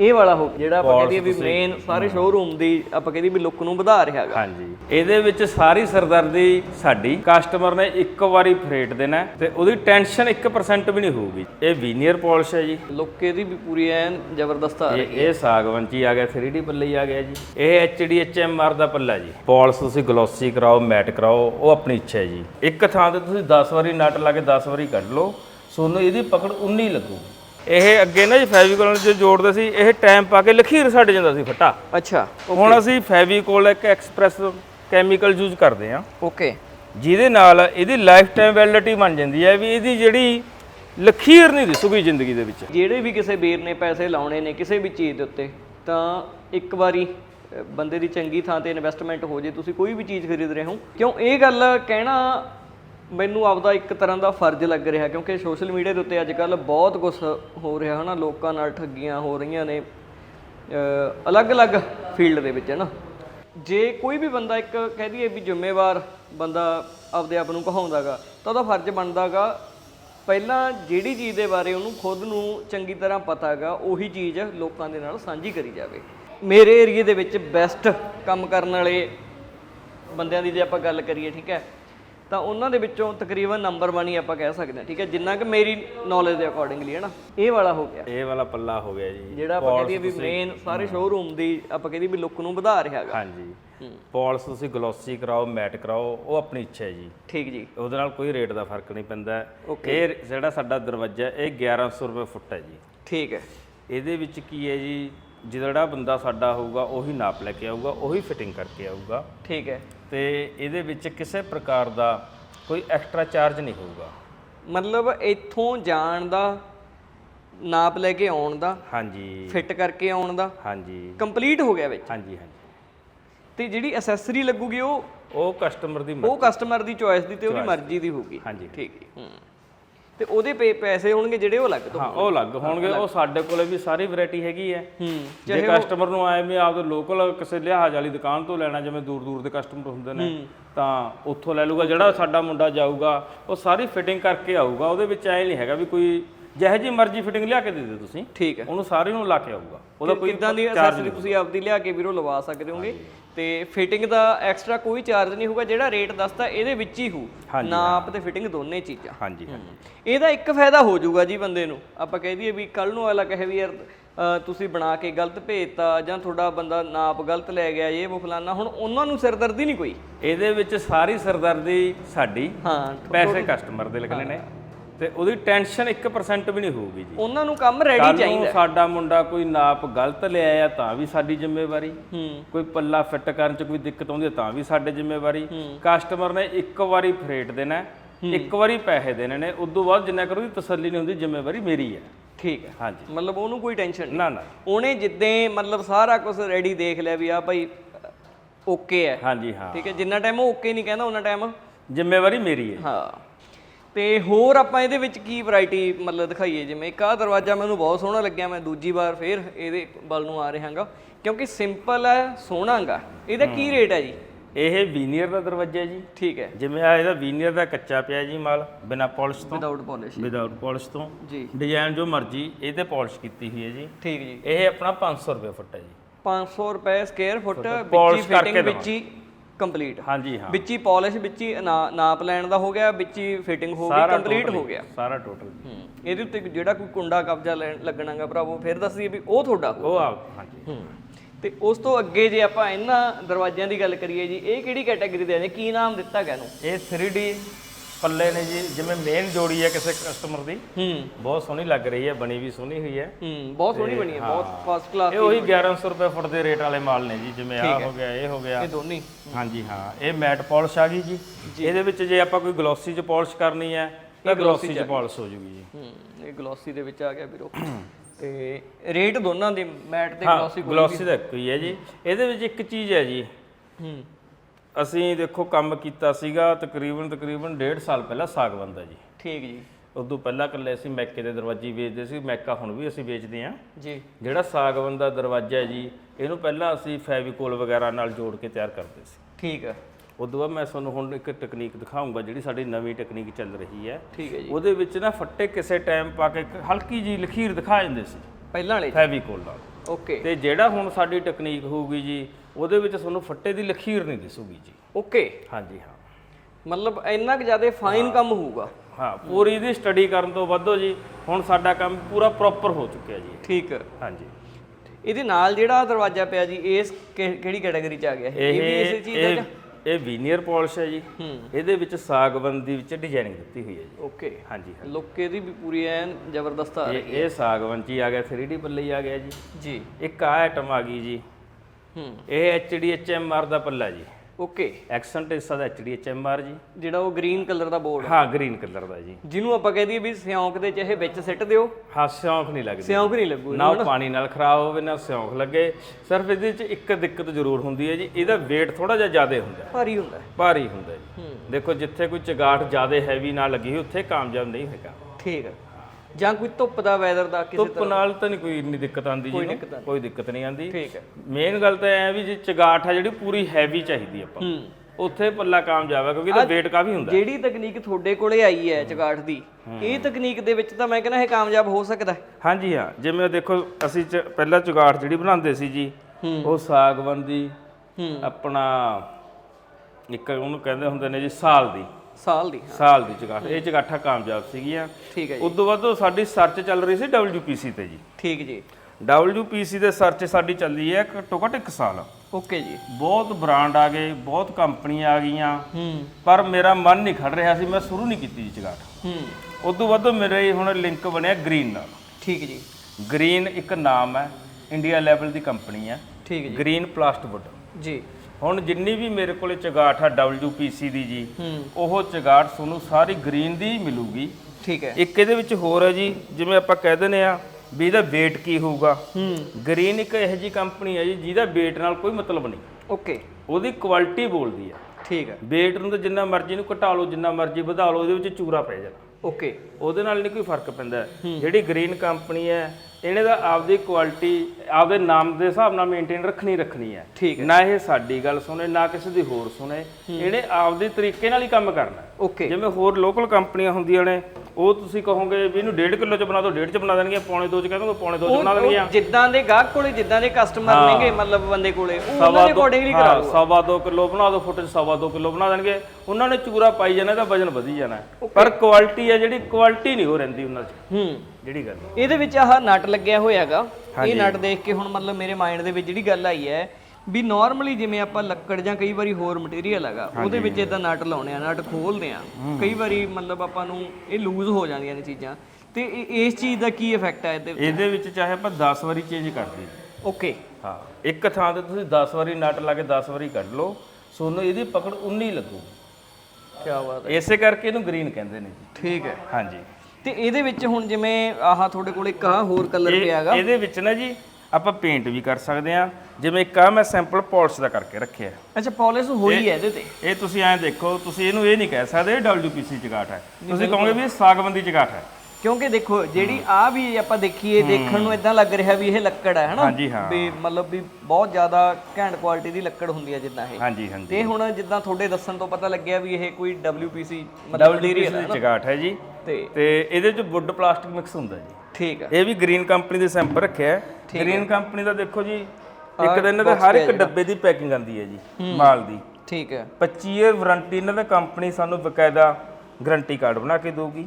ਇਹ ਵਾਲਾ ਹੋ ਜਿਹੜਾ ਆਪਾਂ ਕਹਿੰਦੇ ਵੀ ਮੇਨ ਸਾਰੇ ਸ਼ੋਰੂਮ ਦੀ ਆਪਾਂ ਕਹਿੰਦੇ ਵੀ ਲੁੱਕ ਨੂੰ ਵਧਾ ਰਿਹਾ ਹੈਗਾ। ਹਾਂਜੀ। ਇਹਦੇ ਵਿੱਚ ਸਾਰੀ ਸਰਦਰਦੀ ਸਾਡੀ ਕਸਟਮਰ ਨੇ ਇੱਕ ਵਾਰੀ ਫਰੇਟ ਦੇਣਾ ਹੈ ਤੇ ਉਹਦੀ ਟੈਨਸ਼ਨ 1% ਵੀ ਨਹੀਂ ਹੋਊਗੀ। ਇਹ ਵੀਨੀਅਰ ਪਾਲਿਸ਼ ਹੈ ਜੀ। ਲੁੱਕ ਇਹਦੀ ਵੀ ਪੂਰੀ ਐਨ ਜ਼ਬਰਦਸਤ ਆ ਰਹੀ ਇਹ ਇਹ ਸਾਗਵਨ ਚ ਹੀ ਆ ਗਿਆ 3D ਪੱਲੇ ਹੀ ਆ ਗਿਆ ਜੀ। ਇਹ HD HMR ਦਾ ਪੱਲਾ ਜੀ। ਪਾਲਿਸ਼ ਤੁਸੀਂ ਗਲੋਸੀ ਕਰਾਓ ਮੈਟ ਕਰਾਓ ਉਹ ਆਪਣੀ ਇੱਛਾ ਹੈ ਜੀ। ਇੱਕ ਥਾਂ ਤੇ ਤੁਸੀਂ 10 ਵਾਰੀ ਨਟ ਲਾ ਕੇ 10 ਵਾਰੀ ਕੱਢ ਲਓ ਤੁਹਾਨੂੰ ਇਹਦੀ ਪਕੜ ਉਨੀ ਲੱਗੂਗੀ ਇਹ ਅੱਗੇ ਨਾ ਜੀ ਫੈਵੀਕੋਲ ਨਾਲ ਜੋ ਜੋੜਦੇ ਸੀ ਇਹ ਟਾਈਮ ਪਾ ਕੇ ਲਖੀਰ ਛੱਡ ਜਾਂਦਾ ਸੀ ਫਟਾ। ਅੱਛਾ ਹੁਣ ਅਸੀਂ ਫੈਵੀਕੋਲ ਇੱਕ ਐਕਸਪ੍ਰੈਸ ਕੈਮੀਕਲ ਯੂਜ਼ ਕਰਦੇ ਹਾਂ। ਓਕੇ ਜਿਹਦੇ ਨਾਲ ਇਹਦੀ ਲਾਈਫ ਟਾਈਮ ਵੈਲਿਡਿਟੀ ਬਣ ਜਾਂਦੀ ਹੈ ਵੀ ਇਹਦੀ ਜਿਹੜੀ ਲਖੀਰ ਨਹੀਂ ਦਿਸੂਗੀ ਜ਼ਿੰਦਗੀ ਦੇ ਵਿੱਚ। ਜਿਹੜੇ ਵੀ ਕਿਸੇ ਵੀਰ ਨੇ ਪੈਸੇ ਲਾਉਣੇ ਨੇ ਕਿਸੇ ਵੀ ਚੀਜ਼ ਦੇ ਉੱਤੇ ਤਾਂ ਇੱਕ ਵਾਰੀ ਬੰਦੇ ਦੀ ਚੰਗੀ ਥਾਂ ਤੇ ਇਨਵੈਸਟਮੈਂਟ ਹੋ ਜੇ ਤੁਸੀਂ ਕੋਈ ਵੀ ਚੀਜ਼ ਖਰੀਦ ਰਹੇ ਹੋ। ਕਿਉਂ ਇਹ ਗੱਲ ਕਹਿਣਾ ਮੈਨੂੰ ਆਪਦਾ ਇੱਕ ਤਰ੍ਹਾਂ ਦਾ ਫਰਜ਼ ਲੱਗ ਰਿਹਾ ਕਿਉਂਕਿ ਸੋਸ਼ਲ ਮੀਡੀਆ ਦੇ ਉੱਤੇ ਅੱਜ ਕੱਲ ਬਹੁਤ ਕੁਝ ਹੋ ਰਿਹਾ ਹਨਾ, ਲੋਕਾਂ ਨਾਲ ਠੱਗੀਆਂ ਹੋ ਰਹੀਆਂ ਨੇ ਅਲੱਗ-ਅਲੱਗ ਫੀਲਡ ਦੇ ਵਿੱਚ ਹੈ ਨਾ ਜੇ ਕੋਈ ਵੀ ਬੰਦਾ ਇੱਕ ਕਹਿ ਦਈਏ ਵੀ ਜ਼ਿੰਮੇਵਾਰ ਬੰਦਾ ਆਪਦੇ ਆਪ ਨੂੰ ਕਹਾਉਂਦਾਗਾ, ਤਾਂ ਉਹਦਾ ਫਰਜ਼ ਬਣਦਾਗਾ ਪਹਿਲਾਂ ਜਿਹੜੀ ਚੀਜ਼ ਦੇ ਬਾਰੇ ਉਹਨੂੰ ਖੁਦ ਨੂੰ ਚੰਗੀ ਤਰ੍ਹਾਂ ਪਤਾਗਾ, ਉਹੀ ਚੀਜ਼ ਲੋਕਾਂ ਦੇ ਨਾਲ ਸਾਂਝੀ ਕਰੀ ਜਾਵੇ। ਮੇਰੇ ਏਰੀਏ ਦੇ ਵਿੱਚ ਬੈਸਟ ਕੰਮ ਕਰਨ ਵਾਲੇ ਬੰਦਿਆਂ ਦੀ ਜੇ ਆਪਾਂ ਗੱਲ ਕਰੀਏ, ਠੀਕ ਹੈ ਤਾਂ ਉਹਨਾਂ ਦੇ ਵਿੱਚੋਂ ਤਕਰੀਬਨ ਨੰਬਰ 1 ਹੀ ਆਪਾਂ ਕਹਿ ਸਕਦੇ ਹਾਂ ਠੀਕ ਹੈ? ਜਿੰਨਾ ਕਿ ਮੇਰੀ ਨੌਲੇਜ ਦੇ ਅਕੋਰਡਿੰਗਲੀ ਹੈ ਨਾ। ਇਹ ਵਾਲਾ ਹੋ ਗਿਆ। ਇਹ ਵਾਲਾ ਪੱਲਾ ਹੋ ਗਿਆ ਜੀ। ਜਿਹੜਾ ਆਪਾਂ ਕਹਿੰਦੇ ਵੀ ਮੇਨ ਸਾਰੇ ਸ਼ੋਰੂਮ ਦੀ ਆਪਾਂ ਕਹਿੰਦੇ ਵੀ ਲੁੱਕ ਨੂੰ ਵਧਾ ਰਿਹਾ ਹੈਗਾ। ਹਾਂਜੀ। ਪਾਲਿਸ਼ ਤੁਸੀਂ ਗਲੋਸੀ ਕਰਾਓ ਮੈਟ ਕਰਾਓ ਉਹ ਆਪਣੀ ਇੱਛਾ ਹੈ ਜੀ। ਠੀਕ ਜੀ। ਉਹਦੇ ਨਾਲ ਕੋਈ ਰੇਟ ਦਾ ਫ਼ਰਕ ਨਹੀਂ ਪੈਂਦਾ। ਇਹ ਜਿਹੜਾ ਸਾਡਾ ਦਰਵਾਜ਼ਾ ਇਹ 1100 ਰੁਪਏ ਫੁੱਟ ਹੈ ਜੀ। ਠੀਕ ਹੈ। ਇਹਦੇ ਵਿੱਚ ਕੀ ਹੈ ਜੀ? ਜਿਹੜਾ ਬੰਦਾ ਸਾਡਾ ਹੋਊਗਾ ਉਹੀ ਨਾਪ ਲੈ ਕੇ ਆਊਗਾ ਉਹੀ ਫਿਟਿੰਗ ਕਰਕੇ ਆਊਗਾ। ਠੀਕ ਹੈ। ਤੇ ਇਹਦੇ ਵਿੱਚ ਕਿਸੇ ਪ੍ਰਕਾਰ ਦਾ ਕੋਈ ਐਕਸਟਰਾ ਚਾਰਜ ਨਹੀਂ ਹੋਊਗਾ। ਮਤਲਬ ਇੱਥੋਂ ਜਾਣ ਦਾ ਨਾਪ ਲੈ ਕੇ ਆਉਣ ਦਾ ਹਾਂਜੀ। ਫਿੱਟ ਕਰਕੇ ਆਉਣ ਦਾ ਹਾਂਜੀ। ਕੰਪਲੀਟ ਹੋ ਗਿਆ ਵਿੱਚ। ਹਾਂਜੀ ਹਾਂਜੀ। ਤੇ ਜਿਹੜੀ ਐਸੈਸਰੀ ਲੱਗੂਗੀ ਉਹ ਉਹ ਕਸਟਮਰ ਦੀ ਉਹ ਕਸਟਮਰ ਦੀ ਚੋਇਸ ਦੀ ਤੇ ਉਹਦੀ ਮਰਜ਼ੀ ਦੀ ਹੋਊਗੀ। ਹਾਂਜੀ। ਠੀਕ ਹੈ ਹੂੰ। ਤੇ ਉਹਦੇ ਪੇ ਪੈਸੇ ਹੋਣਗੇ ਜਿਹੜੇ ਉਹ ਅਲੱਗ ਤੋਂ ਹਾਂ ਉਹ ਅਲੱਗ ਹੋਣਗੇ। ਉਹ ਸਾਡੇ ਕੋਲੇ ਵੀ ਸਾਰੀ ਵੈਰਾਈਟੀ ਹੈਗੀ ਹੈ। ਹੂੰ ਜੇ ਕਸਟਮਰ ਨੂੰ ਆਏ ਵੀ ਆਪਦੇ ਲੋਕਲ ਕਿਸੇ ਲਿਹਾਜ਼ ਵਾਲੀ ਦੁਕਾਨ ਤੋਂ ਲੈਣਾ ਜਿਵੇਂ ਦੂਰ ਦੂਰ ਦੇ ਕਸਟਮਰ ਹੁੰਦੇ ਨੇ ਤਾਂ ਉੱਥੋਂ ਲੈ ਲੂਗਾ ਜਿਹੜਾ ਸਾਡਾ ਮੁੰਡਾ ਜਾਊਗਾ ਉਹ ਸਾਰੀ ਫਿਟਿੰਗ ਕਰਕੇ ਆਊਗਾ। ਉਹਦੇ ਵਿੱਚ ਐ ਨਹੀਂ ਹੈਗਾ ਵੀ ਕੋਈ ਜਿਹੋ ਜੀ ਮਰਜ਼ੀ ਫਿਟਿੰਗ ਲਿਆ ਕੇ ਦੇ ਦਿਓ ਤੁਸੀਂ ਠੀਕ ਹੈ। ਉਹਨੂੰ ਸਾਰੀ ਨੂੰ ਲਾ ਕੇ ਆਊਗਾ। ਉਹਦਾ ਕੋਈ ਕਿੱਦਾਂ ਦੀ ਐਸੈਸਰੀ ਤੁਸੀਂ ਆਪਦੀ ਲਿਆ ਕੇ ਵੀਰੋ ਲਵਾ ਸਕਦੇ ਹੋਗੇ। ਤੇ ਫਿਟਿੰਗ ਦਾ ਐਕਸਟਰਾ ਕੋਈ ਚਾਰਜ ਨਹੀਂ ਹੋਊਗਾ ਜਿਹੜਾ ਰੇਟ ਦੱਸਦਾ ਇਹਦੇ ਵਿੱਚ ਹੀ ਹੋਊ। ਨਾਪ ਤੇ ਫਿਟਿੰਗ ਦੋਨੇ ਚੀਜ਼ਾਂ। ਹਾਂਜੀ ਇਹਦਾ ਇੱਕ ਫਾਇਦਾ ਹੋ ਜਾਊਗਾ ਜੀ ਬੰਦੇ ਨੂੰ। ਆਪਾਂ ਕਹਿ ਦਈਏ ਵੀ ਕੱਲ ਨੂੰ ਅਗਲਾ ਕਹੇ ਵੀ ਯਾਰ ਤੁਸੀਂ ਬਣਾ ਕੇ ਗਲਤ ਭੇਜਤਾ ਜਾਂ ਤੁਹਾਡਾ ਬੰਦਾ ਨਾਪ ਗਲਤ ਲੈ ਗਿਆ ਇਹ ਉਹ ਫਲਾਨਾ। ਹੁਣ ਉਹਨਾਂ ਨੂੰ ਸਿਰਦਰਦੀ ਨਹੀਂ ਕੋਈ। ਇਹਦੇ ਵਿੱਚ ਸਾਰੀ ਸਰਦਰਦੀ ਸਾਡੀ ਹਾਂ ਪੈਸੇ ਕਸਟਮਰ ਦੇ ਲੱਗਣੇ ਨੇ। ਤੇ ਉਹਦੀ ਟੈਨਸ਼ਨ 1% ਵੀ ਨਹੀਂ ਹੋਊਗੀ ਜੀ। ਉਹਨਾਂ ਨੂੰ ਕੰਮ ਰੈਡੀ ਚਾਹੀਦਾ ਸਾਡਾ ਮੁੰਡਾ ਕੋਈ ਨਾਪ ਗਲਤ ਲੈ ਆਇਆ ਤਾਂ ਵੀ ਸਾਡੀ ਜ਼ਿੰਮੇਵਾਰੀ। ਹੂੰ। ਕੋਈ ਪੱਲਾ ਫਿੱਟ ਕਰਨ ਚ ਕੋਈ ਦਿੱਕਤ ਆਉਂਦੀ ਤਾਂ ਵੀ ਸਾਡੇ ਜ਼ਿੰਮੇਵਾਰੀ। ਕਸਟਮਰ ਨੇ ਇੱਕ ਵਾਰੀ ਫਰੇਟ ਦੇਣਾ ਇੱਕ ਵਾਰੀ ਪੈਸੇ ਦੇਣੇ ਨੇ ਉਸ ਤੋਂ ਬਾਅਦ ਜਿੰਨਾ ਕਰੋ ਉਹਦੀ ਤਸੱਲੀ ਨਹੀਂ ਹੁੰਦੀ ਜ਼ਿੰਮੇਵਾਰੀ ਮੇਰੀ ਹੈ। ਠੀਕ ਹੈ। ਹਾਂਜੀ। ਮਤਲਬ ਉਹਨੂੰ ਕੋਈ ਟੈਨਸ਼ਨ ਨਹੀਂ। ਨਾ ਨਾ। ਉਹਨੇ ਜਿੱਦੇ ਮਤਲਬ ਸਾਰਾ ਕੁਝ ਰੈਡੀ ਦੇਖ ਲਿਆ ਵੀ ਆ ਭਾਈ ਓਕੇ ਹੈ। ਹਾਂਜੀ ਹਾਂ। ਠੀਕ ਹੈ ਜਿੰਨਾ ਟਾਈਮ ਉਹ ਓਕੇ ਨਹੀਂ ਕਹਿੰਦਾ ਉਹਨਾਂ ਟਾਈਮ ਜ਼ਿੰਮੇਵਾਰੀ ਮੇਰੀ ਹੈ। ਹਾਂ। ਤੇ ਹੋਰ ਆਪਾਂ ਇਹਦੇ ਵਿੱਚ ਕੀ ਵੈਰਾਈਟੀ ਮਤਲਬ ਦਿਖਾਈਏ? ਜਿਵੇਂ ਇੱਕ ਆਹ ਦਰਵਾਜ਼ਾ ਮੈਨੂੰ ਬਹੁਤ ਸੋਹਣਾ ਲੱਗਿਆ ਮੈਂ ਦੂਜੀ ਵਾਰ ਫੇਰ ਇਹਦੇ ਵੱਲ ਨੂੰ ਆ ਰਿਹਾਗਾ। ਕਿਉਂਕਿ ਸਿੰਪਲ ਹੈ ਸੋਹਣਾਗਾ ਇਹਦਾ ਕੀ ਰੇਟ ਹੈ ਜੀ? ਇਹ ਵੀਨੀਅਰ ਦਾ ਦਰਵਾਜ਼ਾ ਜੀ। ਠੀਕ ਹੈ। ਜਿਵੇਂ ਆ ਇਹਦਾ ਵੀਨੀਅਰ ਦਾ ਕੱਚਾ ਪਿਆ ਜੀ ਮਾਲ ਬਿਨਾ ਪਾਲਿਸ਼ ਤੋਂ। ਵਿਦਆਊਟ ਪਾਲਿਸ਼ ਵਿਦਆਊਟ ਪਾਲਿਸ਼ ਤੋਂ। ਜੀ। ਡਿਜ਼ਾਈਨ ਜੋ ਮਰਜ਼ੀ ਇਹ ਤੇ ਪਾਲਿਸ਼ ਕੀਤੀ ਹੋਈ ਹੈ ਜੀ। ਠੀਕ ਜੀ। ਇਹ ਆਪਣਾ 500 ਰੁਪਏ ਫੁੱਟ ਹੈ ਜੀ। 500 ਰੁਪਏ ਸਕੁਅਰ ਫੁੱਟ ਵਿੱਚ ਫਿਟਿੰਗ ਵਿੱਚ ਹੀ ਕੰਪਲੀਟ ਹਾਂਜੀ ਹਾਂ। ਵਿੱਚ ਹੀ ਪਾਲਿਸ਼ ਵਿੱਚ ਹੀ ਨਾ- ਨਾਪ ਲੈਣ ਦਾ ਹੋ ਗਿਆ ਵਿੱਚ ਹੀ ਫਿਟਿੰਗ ਹੋ ਗਈ ਕੰਪਲੀਟ ਹੋ ਗਿਆ। ਸਾਰਾ ਟੋਟਲ ਹੂੰ ਇਹਦੇ ਉੱਤੇ ਜਿਹੜਾ ਕੋਈ ਕੁੰਡਾ ਕਬਜ਼ਾ ਲੈਣ ਲੱਗਣਾਗਾ ਭਰਾਵੋ ਫਿਰ ਦੱਸੀਏ ਵੀ ਉਹ ਤੁਹਾਡਾ ਹੋ ਉਹ ਆ ਹਾਂਜੀ। ਹੂੰ ਤੇ ਉਸ ਤੋਂ ਅੱਗੇ ਜੇ ਆਪਾਂ ਇਹਨਾਂ ਦਰਵਾਜ਼ਿਆਂ ਦੀ ਗੱਲ ਕਰੀਏ ਜੀ ਇਹ ਕਿਹੜੀ ਕੈਟਾਗਰੀ ਦੇ ਨੇ ਕੀ ਨਾਮ ਦਿੱਤਾ ਗਿਆ ਇਹਨੂੰ? ਇਹ 3D ਪੱਲੇ ਨੇ ਜੀ ਜਿਵੇਂ ਮੇਨ ਜੋੜੀ ਹੈ ਕਿਸੇ ਕਸਟਮਰ ਦੀ ਹੂੰ। ਬਹੁਤ ਸੋਹਣੀ ਲੱਗ ਰਹੀ ਹੈ ਬਣੀ ਵੀ ਸੋਹਣੀ ਹੋਈ ਹੈ। ਹੂੰ ਬਹੁਤ ਸੋਹਣੀ ਬਣੀ ਹੈ ਬਹੁਤ ਫਸਟ ਕਲਾਸ ਇਹ ਉਹੀ 1100 ਰੁਪਏ ਫੁੱਟ ਦੇ ਰੇਟ ਵਾਲੇ ਮਾਲ ਨੇ ਜੀ ਜਿਵੇਂ ਆ ਹੋ। ਗਿਆ ਇਹ ਹੋ ਗਿਆ। ਇਹ ਦੋਨੇ ਹਾਂਜੀ ਹਾਂ ਇਹ ਮੈਟ ਪਾਲਿਸ਼ ਆ ਗਈ ਜੀ। ਇਹਦੇ ਵਿੱਚ ਜੇ ਆਪਾਂ ਕੋਈ ਗਲੋਸੀ ਚ ਪਾਲਿਸ਼ ਕਰਨੀ ਹੈ ਤਾਂ ਗਲੋਸੀ ਚ ਪਾਲਿਸ਼ ਹੋ ਜੂਗੀ ਜੀ। ਹੂੰ ਇਹ ਗਲੋਸੀ ਦੇ ਵਿੱਚ ਆ ਗਿਆ ਵੀਰੋ। ਤੇ ਰੇਟ ਦੋਨਾਂ ਦੇ ਮੈਟ ਤੇ ਗਲੋਸੀ ਗਲੋਸੀ ਦਾ ਇੱਕੋ ਹੀ ਹੈ ਜੀ। ਇਹਦੇ ਵਿੱਚ ਇੱਕ ਚੀਜ਼ ਹੈ ਜੀ। ਹੂੰ। ਅਸੀਂ ਦੇਖੋ ਕੰਮ ਕੀਤਾ ਸੀਗਾ ਤਕਰੀਬਨ ਤਕਰੀਬਨ 1.5 ਸਾਲ ਪਹਿਲਾਂ ਸਾਗਵਾਨ ਦਾ ਜੀ। ਠੀਕ ਜੀ। ਉਦੋਂ ਪਹਿਲਾਂ ਇਕੱਲੇ ਅਸੀਂ ਮੈਕੇ ਦੇ ਦਰਵਾਜ਼ੇ ਵੇਚਦੇ ਸੀ ਮੈਕਾ ਹੁਣ ਵੀ ਅਸੀਂ ਵੇਚਦੇ ਹਾਂ। ਜੀ। ਜਿਹੜਾ ਸਾਗਵਾਨ ਦਾ ਦਰਵਾਜ਼ਾ ਹੈ ਜੀ ਇਹਨੂੰ ਪਹਿਲਾਂ ਅਸੀਂ ਫੈਵੀਕੋਲ ਵਗੈਰਾ ਨਾਲ ਜੋੜ ਕੇ ਤਿਆਰ ਕਰਦੇ ਸੀ। ਠੀਕ ਹੈ ਉਦੋਂ ਬਾਅਦ ਮੈਂ ਤੁਹਾਨੂੰ ਹੁਣ ਇੱਕ ਟੈਕਨੀਕ ਦਿਖਾਉਂਗਾ ਜਿਹੜੀ ਸਾਡੀ ਨਵੀਂ ਟੈਕਨੀਕ ਚੱਲ ਰਹੀ ਹੈ। ਠੀਕ ਹੈ ਜੀ। ਉਹਦੇ ਵਿੱਚ ਨਾ ਫੱਟੇ ਕਿਸੇ ਟਾਈਮ ਪਾ ਕੇ ਇੱਕ ਹਲਕੀ ਜੀ ਲਖੀਰ ਦਿਖਾ ਜਾਂਦੇ ਸੀ। ਪਹਿਲਾਂ ਵਾਲੇ। ਫੈਵੀਕੋਲ ਨਾਲ। ਓਕੇ। ਤੇ ਜਿਹੜਾ ਹੁਣ ਸਾਡੀ ਟੈਕਨੀਕ ਹੋਊਗੀ ਜੀ ਉਹਦੇ ਵਿੱਚ ਤੁਹਾਨੂੰ ਫੱਟੇ ਦੀ ਲਖੀਰ ਨਹੀਂ ਦਿਸੂਗੀ ਜੀ। ਓਕੇ। ਹਾਂਜੀ ਹਾਂ। ਮਤਲਬ ਇੰਨਾ ਕੁ ਜ਼ਿਆਦਾ ਫਾਈਨ ਕੰਮ ਹੋਊਗਾ। ਹਾਂ ਪੂਰੀ ਦੀ ਸਟੱਡੀ ਕਰਨ ਤੋਂ ਬਾਅਦੋਂ ਜੀ ਹੁਣ ਸਾਡਾ ਕੰਮ ਪੂਰਾ ਪ੍ਰੋਪਰ ਹੋ ਚੁੱਕਿਆ ਜੀ। ਠੀਕ। ਹੈ ਹਾਂਜੀ। ਇਹਦੇ ਨਾਲ ਜਿਹੜਾ ਦਰਵਾਜ਼ਾ ਪਿਆ ਜੀ ਇਸ ਕਿਹੜੀ ਕੈਟਾਗਰੀ ਚ ਆ ਗਿਆ? ਇਹ ਵੀ ਇਸੇ ਚੀਜ਼ ਦਾ ਇਹ ਵੀਨੀਅਰ ਪਾਲਿਸ਼ ਹੈ ਜੀ। ਹੂੰ। ਇਹਦੇ ਵਿੱਚ ਸਾਗਵਨ ਦੀ ਵਿੱਚ ਡਿਜ਼ਾਈਨਿੰਗ ਦਿੱਤੀ ਹੋਈ ਹੈ ਜੀ। ਓਕੇ। ਹਾਂਜੀ ਹਾਂ। ਲੁੱਕ ਇਹਦੀ ਵੀ ਪੂਰੀ ਐਨ ਜ਼ਬਰਦਸਤ ਆ ਰਹੀ ਇਹ ਇਹ ਸਾਗਵਨ ਚ ਹੀ ਆ ਗਿਆ 3D ਪੱਲੇ ਹੀ ਆ ਗਿਆ ਜੀ। ਜੀ। ਇੱਕ ਆ ਆਈਟਮ ਆ ਗਈ ਜੀ। ਹੂੰ ਇਹ HD HMR ਦਾ ਪੱਲਾ ਜੀ। ਓਕੇ। ਐਕਸੈਂਟ ਇਸਾ ਦਾ HD HMR ਜੀ। ਜਿਹੜਾ ਉਹ ਗ੍ਰੀਨ ਕਲਰ ਦਾ ਬੋਰਡ ਹਾਂ ਗ੍ਰੀਨ ਕਲਰ ਦਾ ਜੀ। ਜਿਹਨੂੰ ਆਪਾਂ ਕਹਿ ਦਈਏ ਵੀ ਸਿਉਂਕ ਦੇ ਚਾਹੇ ਵਿੱਚ ਸਿੱਟ ਦਿਓ। ਹਾਂ ਸਿਉਂਕ ਨਹੀਂ ਲੱਗਦੀ। ਸਿਉਂਕ ਨਹੀਂ ਲੱਗੂ ਨਾ ਉਹ ਪਾਣੀ ਨਾਲ ਖਰਾਬ ਹੋਵੇ ਨਾ ਸਿਉਂਕ ਲੱਗੇ। ਸਿਰਫ ਇਹਦੇ ਵਿੱਚ ਇੱਕ ਦਿੱਕਤ ਜ਼ਰੂਰ ਹੁੰਦੀ ਹੈ ਜੀ। ਇਹਦਾ weight ਥੋੜਾ ਜਿਹਾ ਜ਼ਿਆਦਾ ਹੁੰਦਾ। ਭਾਰੀ ਹੁੰਦਾ। ਭਾਰੀ ਹੁੰਦਾ ਜੀ। ਦੇਖੋ ਜਿੱਥੇ ਕੋਈ ਚਗਾਠ ਜ਼ਿਆਦਾ ਹੈਵੀ ਨਾ ਲੱਗੀ ਉੱਥੇ ਕਾਮਯਾਬ ਨਹੀਂ ਹੋਏਗਾ ਠੀਕ ਹੈ ਜਾਂ ਕੋਈ ਧੁੱਪ ਦਾ ਵੈਦਰ ਦਾ ਕਿਸੇ ਧੁੱਪ ਨਾਲ ਤਾਂ ਨਹੀਂ ਕੋਈ ਇੰਨੀ ਦਿੱਕਤ ਆਉਂਦੀ ਜੀ ਕੋਈ ਦਿੱਕਤ ਨਹੀਂ। ਆਉਂਦੀ। ਠੀਕ ਹੈ। ਮੇਨ ਗੱਲ ਤਾਂ ਹੈ ਵੀ ਜੇ ਚਗਾਠ ਆ ਜਿਹੜੀ ਪੂਰੀ ਹੈਵੀ ਚਾਹੀਦੀ ਆਪਾਂ। ਉੱਥੇ ਪੱਲਾ ਕਾਮਯਾਬ ਹੈ ਕਿਉਂਕਿ ਇਹਦਾ weight ਕਾਫੀ ਹੁੰਦਾ। ਜਿਹੜੀ ਤਕਨੀਕ ਤੁਹਾਡੇ ਕੋਲੇ ਆਈ ਹੈ ਚਗਾਠ ਦੀ ਇਹ ਤਕਨੀਕ ਦੇ ਵਿੱਚ ਤਾਂ ਮੈਂ ਕਹਿੰਦਾ ਇਹ ਕਾਮਯਾਬ ਹੋ ਸਕਦਾ ਹੈ। ਹਾਂਜੀ ਹਾਂ ਜਿਵੇਂ ਦੇਖੋ ਅਸੀਂ ਪਹਿਲਾਂ ਚੁਗਾਠ ਜਿਹੜੀ ਬਣਾਉਂਦੇ ਸੀ ਜੀ। ਉਹ ਸਾਗਵਨ ਦੀ ਆਪਣਾ ਇੱਕ ਉਹਨੂੰ ਕਹਿੰਦੇ ਹੁੰਦੇ ਨੇ ਜੀ ਸਾਲ ਦੀ। ਸਾਲ ਦੀ ਹਾਂ। ਸਾਲ ਦੀ ਚੁਗਾਠ ਇਹ ਚੁਗਾਠਾਂ ਕਾਮਯਾਬ ਸੀਗੀਆਂ। ਠੀਕ ਹੈ ਜੀ। ਉਸ ਤੋਂ ਬਾਅਦ ਉਹ ਸਾਡੀ ਸਰਚ ਚੱਲ ਰਹੀ ਸੀ WPC ਤੇ ਜੀ। ਠੀਕ ਜੀ। WPC ਦੇ ਸਰਚ ਸਾਡੀ ਚੱਲੀ ਹੈ ਘੱਟੋ ਘੱਟ 1 ਸਾਲ। ਓਕੇ ਜੀ। ਬਹੁਤ ਬ੍ਰਾਂਡ ਆ ਗਏ ਬਹੁਤ ਕੰਪਨੀਆਂ ਆ ਗਈਆਂ। ਹੂੰ। ਪਰ ਮੇਰਾ ਮਨ ਨਹੀਂ ਖੜ ਰਿਹਾ ਸੀ ਮੈਂ ਸ਼ੁਰੂ ਨਹੀਂ ਕੀਤੀ ਜੀ ਚੁਗਾਠ ਹੂੰ। ਉਸ ਤੋਂ ਬਾਅਦ ਮੇਰੇ ਹੁਣ ਲਿੰਕ ਬਣਿਆ ਗ੍ਰੀਨ ਨਾਲ। ਠੀਕ ਜੀ। ਗ੍ਰੀਨ ਇੱਕ ਨਾਮ ਹੈ ਇੰਡੀਆ ਲੈਵਲ ਦੀ ਕੰਪਨੀ ਹੈ। ਠੀਕ ਜੀ। Green plastwood. ਜੀ। ਹੁਣ ਜਿੰਨੀ ਵੀ ਮੇਰੇ ਕੋਲੇ ਚਗਾਠ ਆ WPC ਦੀ ਜੀ ਉਹ ਚਗਾਠ ਤੁਹਾਨੂੰ ਸਾਰੀ ਗ੍ਰੀਨ ਦੀ ਹੀ ਮਿਲੂਗੀ। ਠੀਕ ਹੈ। ਇੱਕ ਇਹਦੇ ਵਿੱਚ ਹੋਰ ਹੈ ਜੀ ਜਿਵੇਂ ਆਪਾਂ ਕਹਿ ਦਿੰਦੇ ਆ ਵੀ ਇਹਦਾ weight ਕੀ ਹੋਊਗਾ। ਹੂੰ। ਗ੍ਰੀਨ ਇੱਕ ਇਹੋ ਜੀ ਕੰਪਨੀ ਹੈ ਜੀ ਜਿਹਦਾ weight ਨਾਲ ਕੋਈ ਮਤਲਬ ਨਹੀਂ। ਓਕੇ ਉਹਦੀ ਕੁਆਲਿਟੀ ਬੋਲਦੀ ਹੈ। ਠੀਕ ਹੈ। weight ਨੂੰ ਤਾਂ ਜਿੰਨਾ ਮਰਜ਼ੀ ਨੂੰ ਘਟਾ ਲਓ ਜਿੰਨਾ ਮਰਜ਼ੀ ਵਧਾ ਲਓ ਉਹਦੇ ਵਿੱਚ ਚੂਰਾ ਪੈ ਜਾਣਾ। ਓਕੇ ਉਹਦੇ ਨਾਲ ਨਹੀਂ ਕੋਈ ਫ਼ਰਕ ਪੈਂਦਾ। ਜਿਹੜੀ ਗ੍ਰੀਨ ਕੰਪਨੀ ਹੈ ਇਹਨੇ ਦਾ ਆਪਦੀ ਕੁਆਲਿਟੀ ਆਪਦੇ ਨਾਮ ਦੇ ਹਿਸਾਬ ਨਾਲ ਮੇਨਟੇਨ ਰੱਖਣੀ ਰੱਖਣੀ ਹੈ। ਠੀਕ ਹੈ। ਨਾ ਇਹ ਸਾਡੀ ਗੱਲ ਸੁਣੇ ਨਾ ਕਿਸੇ ਦੀ ਹੋਰ ਸੁਣੇ। ਇਹਨੇ ਆਪਦੇ ਤਰੀਕੇ ਨਾਲ ਹੀ ਕੰਮ ਕਰਨਾ। ਓਕੇ। ਜਿਵੇਂ ਹੋਰ ਲੋਕਲ ਕੰਪਨੀਆਂ ਹੁੰਦੀਆਂ ਨੇ ਉਹ ਤੁਸੀਂ ਕਹੋਗੇ ਵੀ ਇਹਨੂੰ 1.5 ਕਿਲੋ ਚ ਬਣਾ ਦਿਓ 1.5 ਚ ਬਣਾ ਦੇਣਗੀਆਂ ਪੌਣੇ 2 ਚ ਕਹਿ ਦੋਗੇ ਪੌਣੇ 2 ਚ ਬਣਾ ਦੇਣਗੀਆਂ। ਜਿੱਦਾਂ ਦੇ ਗਾਹਕ ਕੋਲੇ ਜਿੱਦਾਂ ਦੇ ਕਸਟਮਰ ਨੇਗੇ ਮਤਲਬ ਬੰਦੇ ਕੋਲੇ ਉਹ ਉਹਨਾਂ ਦੇ ਦੋ ਅਕੋਰਡਿੰਗਲੀ ਕਰਾ ਸਵਾ ਦੋ ਕਿਲੋ ਬਣਾ ਦਿਓ ਫੁੱਟ ਚ ਸਵਾ ਦੋ ਕਿਲੋ ਬਣਾ ਦੇਣਗੇ। ਉਹਨਾਂ ਨੇ ਚੂਰਾ ਪਾਈ ਜਾਣਾ ਤਾਂ ਵਜਨ ਵਧੀ ਜਾਣਾ। ਪਰ ਕੁਆਲਿਟੀ ਹੈ ਜਿਹੜੀ ਕੁਆਲਿਟੀ ਨਹੀਂ ਹੋ ਰਹਿੰਦੀ ਉਹਨਾਂ 'ਚ। ਹੂੰ। ਜਿਹੜੀ ਗੱਲ। ਇਹਦੇ ਵਿੱਚ ਆਹ ਨਟ ਲੱਗਿਆ ਹੋਇਆਗਾ। ਇਹ ਨਟ ਦੇਖ ਕੇ ਹੁਣ ਮਤਲਬ ਮੇਰੇ ਮਾਈਂਡ ਦੇ ਵਿੱਚ ਜਿਹੜੀ ਗੱਲ ਆਈ ਹੈ ਵੀ ਨਾਰਮਲੀ ਜਿਵੇਂ ਆਪਾਂ ਲੱਕੜ ਜਾਂ ਕਈ ਵਾਰੀ ਹੋਰ ਮਟੀਰੀਅਲ ਹੈਗਾ ਉਹਦੇ ਵਿੱਚ ਇਦਾਂ ਨਟ ਲਾਉਣੇ ਆ ਨਟ ਖੋਲਦੇ ਆ। ਕਈ ਵਾਰੀ ਮਤਲਬ ਆਪਾਂ ਨੂੰ ਇਹ ਲੂਜ਼ ਹੋ ਜਾਂਦੀਆਂ ਨੇ ਚੀਜ਼ਾਂ। ਤੇ ਇਹ- ਇਸ ਚੀਜ਼ ਦਾ ਕੀ ਇਫੈਕਟ ਹੈ ਇਹਦੇ ਇਹਦੇ ਵਿੱਚ ਚਾਹੇ ਆਪਾਂ 10 ਵਾਰੀ ਚੇਂਜ ਕਰ ਦਈਏ। ਓਕੇ ਹਾਂ ਇੱਕ ਥਾਂ ਤੇ ਤੁਸੀਂ 10 ਵਾਰੀ ਨਟ ਲਾ ਕੇ 10 ਵਾਰੀ ਕੱਢ ਲਓ ਸੋਨੂੰ ਇਹਦੀ ਪਕੜ ਉਨੀ ਹੀ ਲੱਗੂਗੀ ਕੀ ਬਾਤ ਹੈ। ਇਸੇ ਕਰਕੇ ਇਹਨੂੰ ਗ੍ਰੀਨ ਕਹਿੰਦੇ ਨੇ ਜੀ। ਠੀਕ ਹੈ। ਹਾਂਜੀ। ਤੇ ਇਹਦੇ ਵਿੱਚ ਹੁਣ ਜਿਵੇਂ ਆਹ ਤੁਹਾਡੇ ਕੋਲ ਇੱਕ ਆਹ ਹੋਰ ਕਲਰ ਇਹ- ਪਿਆ ਹੈਗਾ। ਇਹਦੇ ਵਿੱਚ ਨਾ ਜੀ ਆਪਾਂ ਪੇਂਟ ਵੀ ਕਰ ਸਕਦੇ ਆ ਜਿਵੇਂ ਇੱਕ ਆ ਮੈਂ ਸੈਂਪਲ ਪਾਲਿਸ਼ ਦਾ ਕਰਕੇ ਰੱਖਿਆ। ਅੱਛਾ ਪਾਲਿਸ਼ ਹੋਈ ਹੈ ਇਹਦੇ ਤੇ? ਇਹ ਤੁਸੀਂ ਐਂ ਦੇਖੋ ਤੁਸੀਂ ਇਹਨੂੰ ਇਹ ਨਹੀਂ ਕਹਿ ਸਕਦੇ ਇਹ WPC ਚਗਾਠ ਹੈ। ਤੁਸੀਂ ਕਹੋਗੇ ਵੀ ਇਹ ਸਾਗਵੰਦੀ ਚਗਾਠ ਹੈ। ਕਿਉਂਕਿ ਦੇਖੋ ਜਿਹੜੀ ਆ ਵੀ ਆਪਾਂ ਦੇਖੀਏ ਦੇਖਣ ਨੂੰ ਇਦਾਂ ਲੱਗ ਰਿਹਾ ਵੀ ਇਹ ਲੱਕੜ ਹੈ ਹਨਾ? ਵੀ ਮਤਲਬ ਵੀ ਬਹੁਤ ਜ਼ਿਆਦਾ ਘੈਂਟ ਕੁਆਲਿਟੀ ਦੀ ਲੱਕੜ ਹੁੰਦੀ ਹੈ ਜਿੱਦਾਂ ਇਹ। ਹਾਂਜੀ ਹਾਂਜੀ। ਤੇ ਹੁਣ ਜਿੱਦਾਂ ਤੁਹਾਡੇ ਦੱਸਣ ਤੋਂ ਪਤਾ ਲੱਗਿਆ ਵੀ ਇਹ ਕੋਈ WPC ਮਤਲਬ ਮਟੀਰੀਅਲ ਹੈ ਚਗਾਠ ਹੈ ਜੀ। ਤੇ ਤੇ ਇਹਦੇ ਚ ਵੁੱਡ ਪਲਾਸਟਿਕ ਮਿਕਸ ਹੁੰਦਾ ਜੀ। ਠੀਕ ਹੈ ਇਹ ਵੀ ਗ੍ਰੀਨ ਕੰਪਨੀ ਦੇ ਸੈਂਪਲ ਰੱਖਿਆ ਹੈ। ਗ੍ਰੀਨ ਕੰਪਨੀ ਦਾ ਦੇਖੋ ਜੀ ਇੱਕ ਦਿਨ ਇਹਨਾਂ ਦੇ ਹਰ ਇੱਕ ਡੱਬੇ ਦੀ ਪੈਕਿੰਗ ਆਂਦੀ ਹੈ ਜੀ ਮਾਲ ਦੀ। ਠੀਕ ਹੈ 25 ਇਅਰ ਵਾਰੰਟੀ ਇਹਨਾਂ ਦਾ ਕੰਪਨੀ ਸਾਨੂੰ ਬਕਾਇਦਾ ਗਾਰੰਟੀ ਕਾਰਡ ਬਣਾ ਕੇ ਦੇਊਗੀ।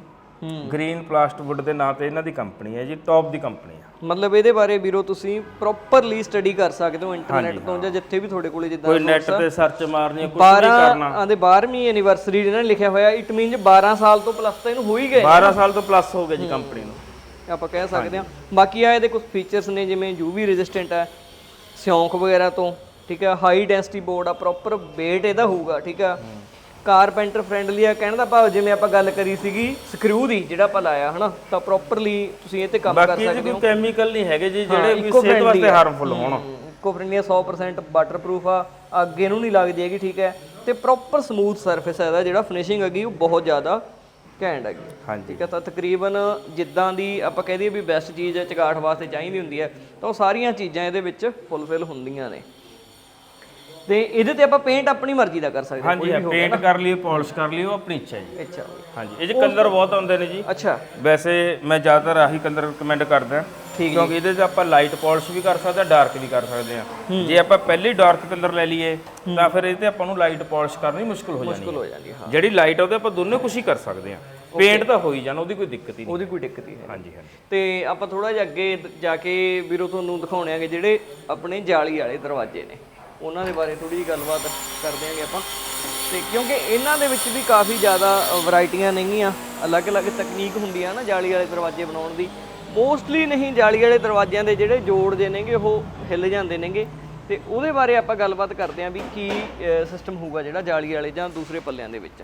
ਗ੍ਰੀਨ ਪਲਾਸਟਿਕ ਦੇ ਨਾਂ ਤੇ ਇਹਨਾਂ ਦੀ ਕੰਪਨੀ ਹੈ ਜੀ ਟੌਪ ਦੀ ਕੰਪਨੀ ਹੈ ਮਤਲਬ ਇਹਦੇ ਬਾਰੇ ਵੀਰੋ ਤੁਸੀਂ ਪ੍ਰੋਪਰਲੀ ਸਟੱਡੀ ਕਰ ਸਕਦੇ ਹੋ ਇੰਟਰਨੈਟ ਤੋਂ ਜਾਂ ਜਿੱਥੇ ਵੀ ਤੁਹਾਡੇ ਕੋਲੇ ਜਿੱਦਾਂ ਕੋਈ ਨੈਟ ਤੇ ਸਰਚ ਮਾਰਨੀ ਕੁਝ ਨਹੀਂ 12 ਕਰਨਾ। ਆਂਦੇ 12ਵੀਂ ਐਨੀਵਰਸਰੀ ਇਹਨਾਂ ਨੇ ਲਿਖਿਆ ਹੋਇਆ ਇਟ ਮੀਨਸ 12 ਸਾਲ ਤੋਂ ਪਲੱਸ ਤਾਂ ਇਹਨੂੰ ਹੋ ਹੀ ਗਏ। 12 ਸਾਲ ਤੋਂ ਪਲੱਸ ਹੋ ਗਿਆ ਜੀ ਕੰਪਨੀ ਨੂੰ। ਆਪਾਂ ਕਹਿ ਸਕਦੇ ਹਾਂ। ਬਾਕੀ ਆ ਇਹਦੇ ਕੁਝ ਫੀਚਰਸ ਨੇ ਜਿਵੇਂ UV ਰੈਜ਼ਿਸਟੈਂਟ ਹੈ ਸਿਉਂਕ ਵਗੈਰਾ ਤੋਂ ਠੀਕ ਹੈ ਹਾਈ ਡੈਂਸਿਟੀ ਬੋਰਡ ਆ ਪ੍ਰੋਪਰ weight ਇਹਦਾ ਹੋਊਗਾ ਠੀਕ ਹੈ। ਕਾਰਪੈਂਟਰ ਫ੍ਰੈਂਡਲੀ ਆ ਕਹਿਣ ਦਾ ਭਾਵ ਜਿਵੇਂ ਆਪਾਂ ਗੱਲ ਕਰੀ ਸੀਗੀ ਸਕਰੂ ਦੀ ਜਿਹੜਾ ਆਪਾਂ ਲਾਇਆ ਹਨਾ? ਤਾਂ ਪ੍ਰੋਪਰਲੀ ਤੁਸੀਂ ਇਹ ਤੇ ਕੰਮ ਕਰ ਬਾਕੀ ਸਕਦੇ ਇਹਦੇ ਕੋਈ ਕੈਮੀਕਲ ਨਹੀਂ ਹੈਗੇ ਜੀ ਜਿਹੜੇ ਵੀ ਸਿਹਤ ਵਾਸਤੇ ਆ। ਹਾਰਮਫੁਲ ਹੋਣ। ਇਕੋ ਫ੍ਰੈਂਡਲੀ 100% ਵਾਟਰਪ੍ਰੂਫ ਆ ਅੱਗੇ ਨੂੰ ਨਹੀਂ ਲੱਗਦੀ ਹੈਗੀ ਠੀਕ ਹੈ। ਤੇ ਪ੍ਰੋਪਰ ਸਮੂਥ ਸਰਫੇਸ ਹੈ ਇਹਦਾ ਜਿਹੜਾ ਫਿਨਿਸ਼ਿੰਗ ਹੈਗੀ ਉਹ ਬਹੁਤ ਜ਼ਿਆਦਾ ਘੈਂਟ ਹੈਗੀ। ਹਾਂਜੀ। ਠੀਕ ਹੈ ਤਾਂ ਤਕਰੀਬਨ ਜਿੱਦਾਂ ਦੀ ਆਪਾਂ ਕਹਿ ਦਈਏ ਵੀ ਬੈਸਟ ਚੀਜ਼ ਹੈ ਚਗਾਠ ਵਾਸਤੇ ਚਾਹੀਦੀ ਹੁੰਦੀ ਹੈ ਤਾਂ ਉਹ ਸਾਰੀਆਂ ਚੀਜ਼ਾਂ ਇਹਦੇ ਵਿੱਚ ਫੁੱਲਫਿਲ ਹੁੰਦੀਆਂ ਨੇ। ਤੇ ਇਹਦੇ ਤੇ ਆਪਾਂ ਪੇਂਟ ਆਪਣੀ ਮਰਜ਼ੀ ਦਾ ਕਰ ਸਕਦੇ ਹਾਂ ਹਾਂਜੀ ਪੇਂਟ ਕਰ ਲਈ ਪਾਲਿਸ਼ ਕਰ ਲਈ ਉਹ ਆਪਣੀ ਇੱਛਾ ਹੈ ਜੀ। ਅੱਛਾ ਹਾਂਜੀ ਇਹ ਕਲਰ ਬਹੁਤ ਆਉਂਦੇ ਨੇ ਜੀ। ਅੱਛਾ। ਵੈਸੇ ਮੈਂ ਜ਼ਿਆਦਾਤਰ ਆਹੀ ਕਲਰ ਰეკਮੈਂਡ ਕਰਦਾ। ਠੀਕ ਕਿਉਂਕਿ ਇਹਦੇ 'ਚ ਆਪਾਂ ਲਾਈਟ ਪਾਲਿਸ਼ ਵੀ ਕਰ ਸਕਦੇ ਆ ਡਾਰਕ ਵੀ ਕਰ ਸਕਦੇ ਆ ਜੇ ਆਪਾਂ ਪਹਿਲੀ ਡਾਰਕ ਕਲਰ ਲੈ ਲਈਏ ਤਾਂ ਫਿਰ ਇਹ ਤੇ ਆਪਾਂ ਨੂੰ ਲਾਈਟ ਪਾਲਿਸ਼ ਕਰਨੀ ਮੁਸ਼ਕਲ ਹੋ ਜਾਣੀ ਮੁਸ਼ਕਲ ਹੋ ਜਾਂਦੀ ਹਾਂ। ਜਿਹੜੀ ਲਾਈਟ ਆ ਉਹਦੇ ਆਪਾਂ ਦੋਨੇ ਕੁਝ ਹੀ ਕਰ ਸਕਦੇ ਆ ਪੇਂਟ ਤਾਂ ਹੋ ਹੀ ਜਾਣਾ ਉਹਦੀ ਕੋਈ ਦਿੱਕਤ ਹੀ ਨਹੀਂ। ਉਹਦੀ ਕੋਈ ਦਿੱਕਤ ਹੀ ਹੈ ਹਾਂਜੀ ਹਾਂਜੀ। ਤੇ ਆਪਾਂ ਥੋੜਾ ਜਿਹਾ ਅੱਗੇ ਜਾ ਕੇ ਵੀਰੋ ਤੁਹਾਨੂੰ ਦਿਖਾਉਣੇ ਆਗੇ ਜਿਹੜੇ ਆਪਣੇ ਜਾਲੀ ਵਾਲੇ ਦਰਵਾਜ਼ੇ ਨੇ। ਉਹਨਾਂ ਦੇ ਬਾਰੇ ਥੋੜੀ ਜਿਹੀ ਗੱਲਬਾਤ ਕਰਦੇ ਆਂਗੇ ਆਪਾਂ। ਤੇ ਕਿਉਂਕਿ ਇਹਨਾਂ ਦੇ ਵਿੱਚ ਵੀ ਕਾਫੀ ਜ਼ਿਆਦਾ ਵੈਰਾਈਟੀਆਂ ਨੇਗੀਆਂ ਅਲੱਗ-ਅਲੱਗ ਤਕਨੀਕ ਹੁੰਦੀ ਆ ਨਾ ਜਾਲੀ ਵਾਲੇ ਦਰਵਾਜ਼ੇ ਬਣਾਉਣ ਦੀ। ਮੋਸਟਲੀ ਨਹੀਂ ਜਾਲੀ ਵਾਲੇ ਦਰਵਾਜ਼ਿਆਂ ਦੇ ਜਿਹੜੇ ਜੋੜ ਜੇ ਨੇਗੇ ਉਹ ਹਿੱਲ ਜਾਂਦੇ ਨੇਗੇ। ਤੇ ਉਹਦੇ ਬਾਰੇ ਆਪਾਂ ਗੱਲਬਾਤ ਕਰਦੇ ਆਂ ਵੀ ਕੀ ਸਿਸਟਮ ਹੋਊਗਾ ਜਿਹੜਾ ਜਾਲੀ ਵਾਲੇ ਜਾਂ ਦੂਸਰੇ ਪੱਲਿਆਂ ਦੇ ਵਿੱਚ।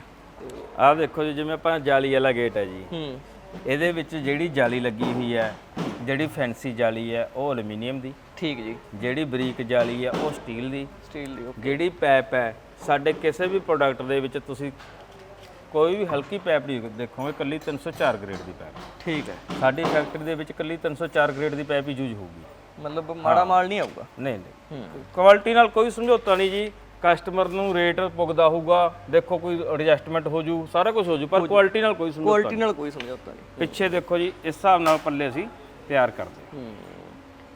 ਆਹ ਦੇਖੋ ਜੀ ਜਿਵੇਂ ਆਪਾਂ ਜਾਲੀ ਵਾਲਾ ਗੇਟ ਹੈ ਜੀ। ਹੂੰ। ਇਹਦੇ ਵਿੱਚ ਜਿਹੜੀ ਜਾਲੀ ਲੱਗੀ ਹੋਈ ਹੈ ਜਿਹੜੀ ਫੈਂਸੀ ਜਾਲੀ ਹੈ ਉਹ ਐਲੂਮੀਨੀਅਮ ਦੀ। ਠੀਕ ਜੀ। ਜਿਹੜੀ ਬਰੀਕ ਜਾਲੀ ਹੈ ਉਹ ਸਟੀਲ ਦੀ। ਸਟੀਲ ਦੀ ਜਿਹੜੀ ਪੈਪ ਹੈ ਸਾਡੇ ਕਿਸੇ ਵੀ ਪ੍ਰੋਡਕਟ ਦੇ ਵਿੱਚ ਤੁਸੀਂ ਕੋਈ ਵੀ ਹਲਕੀ ਪੈਪ ਨਹੀਂ ਦੇਖੋਗੇ ਕੱਲੀ 304 ਗ੍ਰੇਡ ਦੀ ਪੈਪ। ਠੀਕ ਹੈ। ਸਾਡੀ ਫੈਕਟਰੀ ਦੇ ਵਿੱਚ ਕੱਲੀ 304 ਗ੍ਰੇਡ ਦੀ ਪੈਪ ਹੀ ਯੂਜ਼ ਹੋਊਗੀ। ਮਤਲਬ ਮਾੜਾ ਮਾਲ ਨਹੀਂ ਆਊਗਾ? ਨਹੀਂ ਨਹੀਂ। ਕੁਆਲਿਟੀ ਨਾਲ ਕੋਈ ਸਮਝੌਤਾ ਨਹੀਂ ਜੀ। ਕਸਟਮਰ ਨੂੰ ਰੇਟ ਪੁੱਗਦਾ ਹੋਊਗਾ। ਦੇਖੋ ਕੋਈ ਐਡਜਸਟਮੈਂਟ ਹੋ ਜੂ ਸਾਰਾ ਕੁਝ ਹੋ ਜੂ ਪਰ ਕੁਆਲਿਟੀ ਨਾਲ ਕੋਈ ਸਮਝੌਤਾ ਕੁਆਲਿਟੀ ਨਾਲ ਕੋਈ ਸਮਝੌਤਾ ਨਹੀਂ। ਪਿੱਛੇ ਦੇਖੋ ਜੀ ਇਸ ਹਿਸਾਬ ਨਾਲ ਪੱਲੇ ਅਸੀਂ ਤਿਆਰ ਕਰਦੇ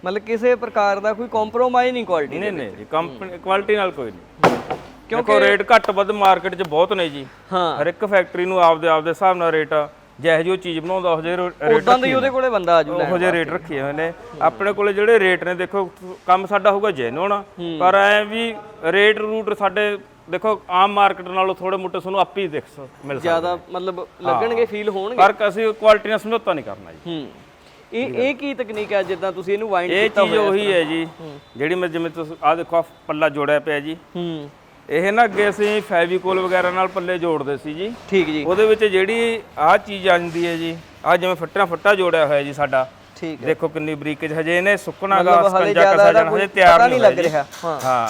ਮਤਲਬ ਕਿਸੇ ਪ੍ਰਕਾਰ ਦਾ ਕੋਈ ਕੰਪਰੋਮਾਈਜ਼ ਨਹੀਂ ਕੁਆਲਿਟੀ ਨਹੀਂ ਨਹੀਂ ਜੀ ਕੰਪਨੀ ਕੁਆਲਿਟੀ ਨਾਲ ਕੋਈ ਨਹੀਂ। ਕਿਉਂਕਿ ਰੇਟ ਘੱਟ ਵੱਧ ਮਾਰਕੀਟ 'ਚ ਬਹੁਤ ਨੇ ਜੀ। ਹਾਂ। ਹਰ ਇੱਕ ਫੈਕਟਰੀ ਨੂੰ ਆਪਦੇ ਆਪਦੇ ਹਿਸਾਬ ਨਾਲ ਰੇਟ ਜਿਹੋ ਜਿਹੀ ਚੀਜ਼ ਬਣਾਉਂਦਾ ਉਹ ਜਿਹੇ ਰੇਟ ਉਦਾਂ ਦਾ ਉਹਦੇ ਕੋਲੇ ਬੰਦਾ ਆਜੂ ਉਹੋ ਜਿਹੇ ਰੇਟ ਰੱਖੇ ਹੋਏ ਨੇ। ਆਪਣੇ ਕੋਲੇ ਜਿਹੜੇ ਰੇਟ ਨੇ ਦੇਖੋ ਕੰਮ ਸਾਡਾ ਹੋਊਗਾ ਜੈਨੂਨ ਪਰ ਐ ਵੀ ਰੇਟ ਰੂਟ ਸਾਡੇ ਦੇਖੋ ਆਮ ਮਾਰਕੀਟ ਨਾਲੋਂ ਥੋੜੇ ਮੋਟੇ ਤੁਹਾਨੂੰ ਆਪੇ ਹੀ ਦੇਖ ਮਿਲ ਸਕਦੇ ਜ਼ਿਆਦਾ ਮਤਲਬ ਲੱਗਣਗੇ ਫੀਲ ਹੋਣਗੇ। ਪਰ ਅਸੀਂ ਕੁਆਲਿਟੀ ਨਾਲ ਸਮਝੌਤਾ ਨਹੀਂ ਕਰਨਾ ਜੀ। ਹੂੰ। ਇਹ ਇਹ ਕੀ ਤਕਨੀਕ ਹੈ ਜਿੱਦਾਂ ਤੁਸੀਂ ਇਹਨੂੰ ਵਾਈਂਡ ਇਹ ਕੀਤਾ ਚੀਜ਼ ਉਹੀ ਹੈ ਜੀ। ਜਿਹੜੀ ਮੈਂ ਜਿਵੇਂ ਤੁਸੀਂ ਆਹ ਦੇਖੋ ਪੱਲਾ ਜੋੜਿਆ ਪਿਆ ਜੀ। ਹੂੰ। ਇਹ ਨਾ ਅੱਗੇ ਅਸੀਂ ਫੈਵੀਕੋਲ ਵਗੈਰਾ ਨਾਲ ਪੱਲੇ ਜੋੜਦੇ ਸੀ ਜੀ। ਠੀਕ ਜੀ। ਉਹਦੇ ਵਿੱਚ ਜਿਹੜੀ ਆਹ ਚੀਜ਼ ਆ ਜਾਂਦੀ ਹੈ ਜੀ ਆ ਜਿਵੇਂ ਫੱਟਾ ਫੱਟਾ ਜੋੜਿਆ ਹੋਇਆ ਜੀ ਸਾਡਾ। ਠੀਕ ਹੈ। ਦੇਖੋ ਕਿੰਨੀ ਬਰੀਕ ਹਜੇ ਇਹਨੇ ਸੁੱਕਣਾਗਾ ਸਕੰਜਾ ਕਸਾ ਜਾਣਾ ਹਜੇ ਤਿਆਰ ਨਹੀਂ ਲੱਗ। ਰਿਹਾ ਹਾਂ। ਹਾਂ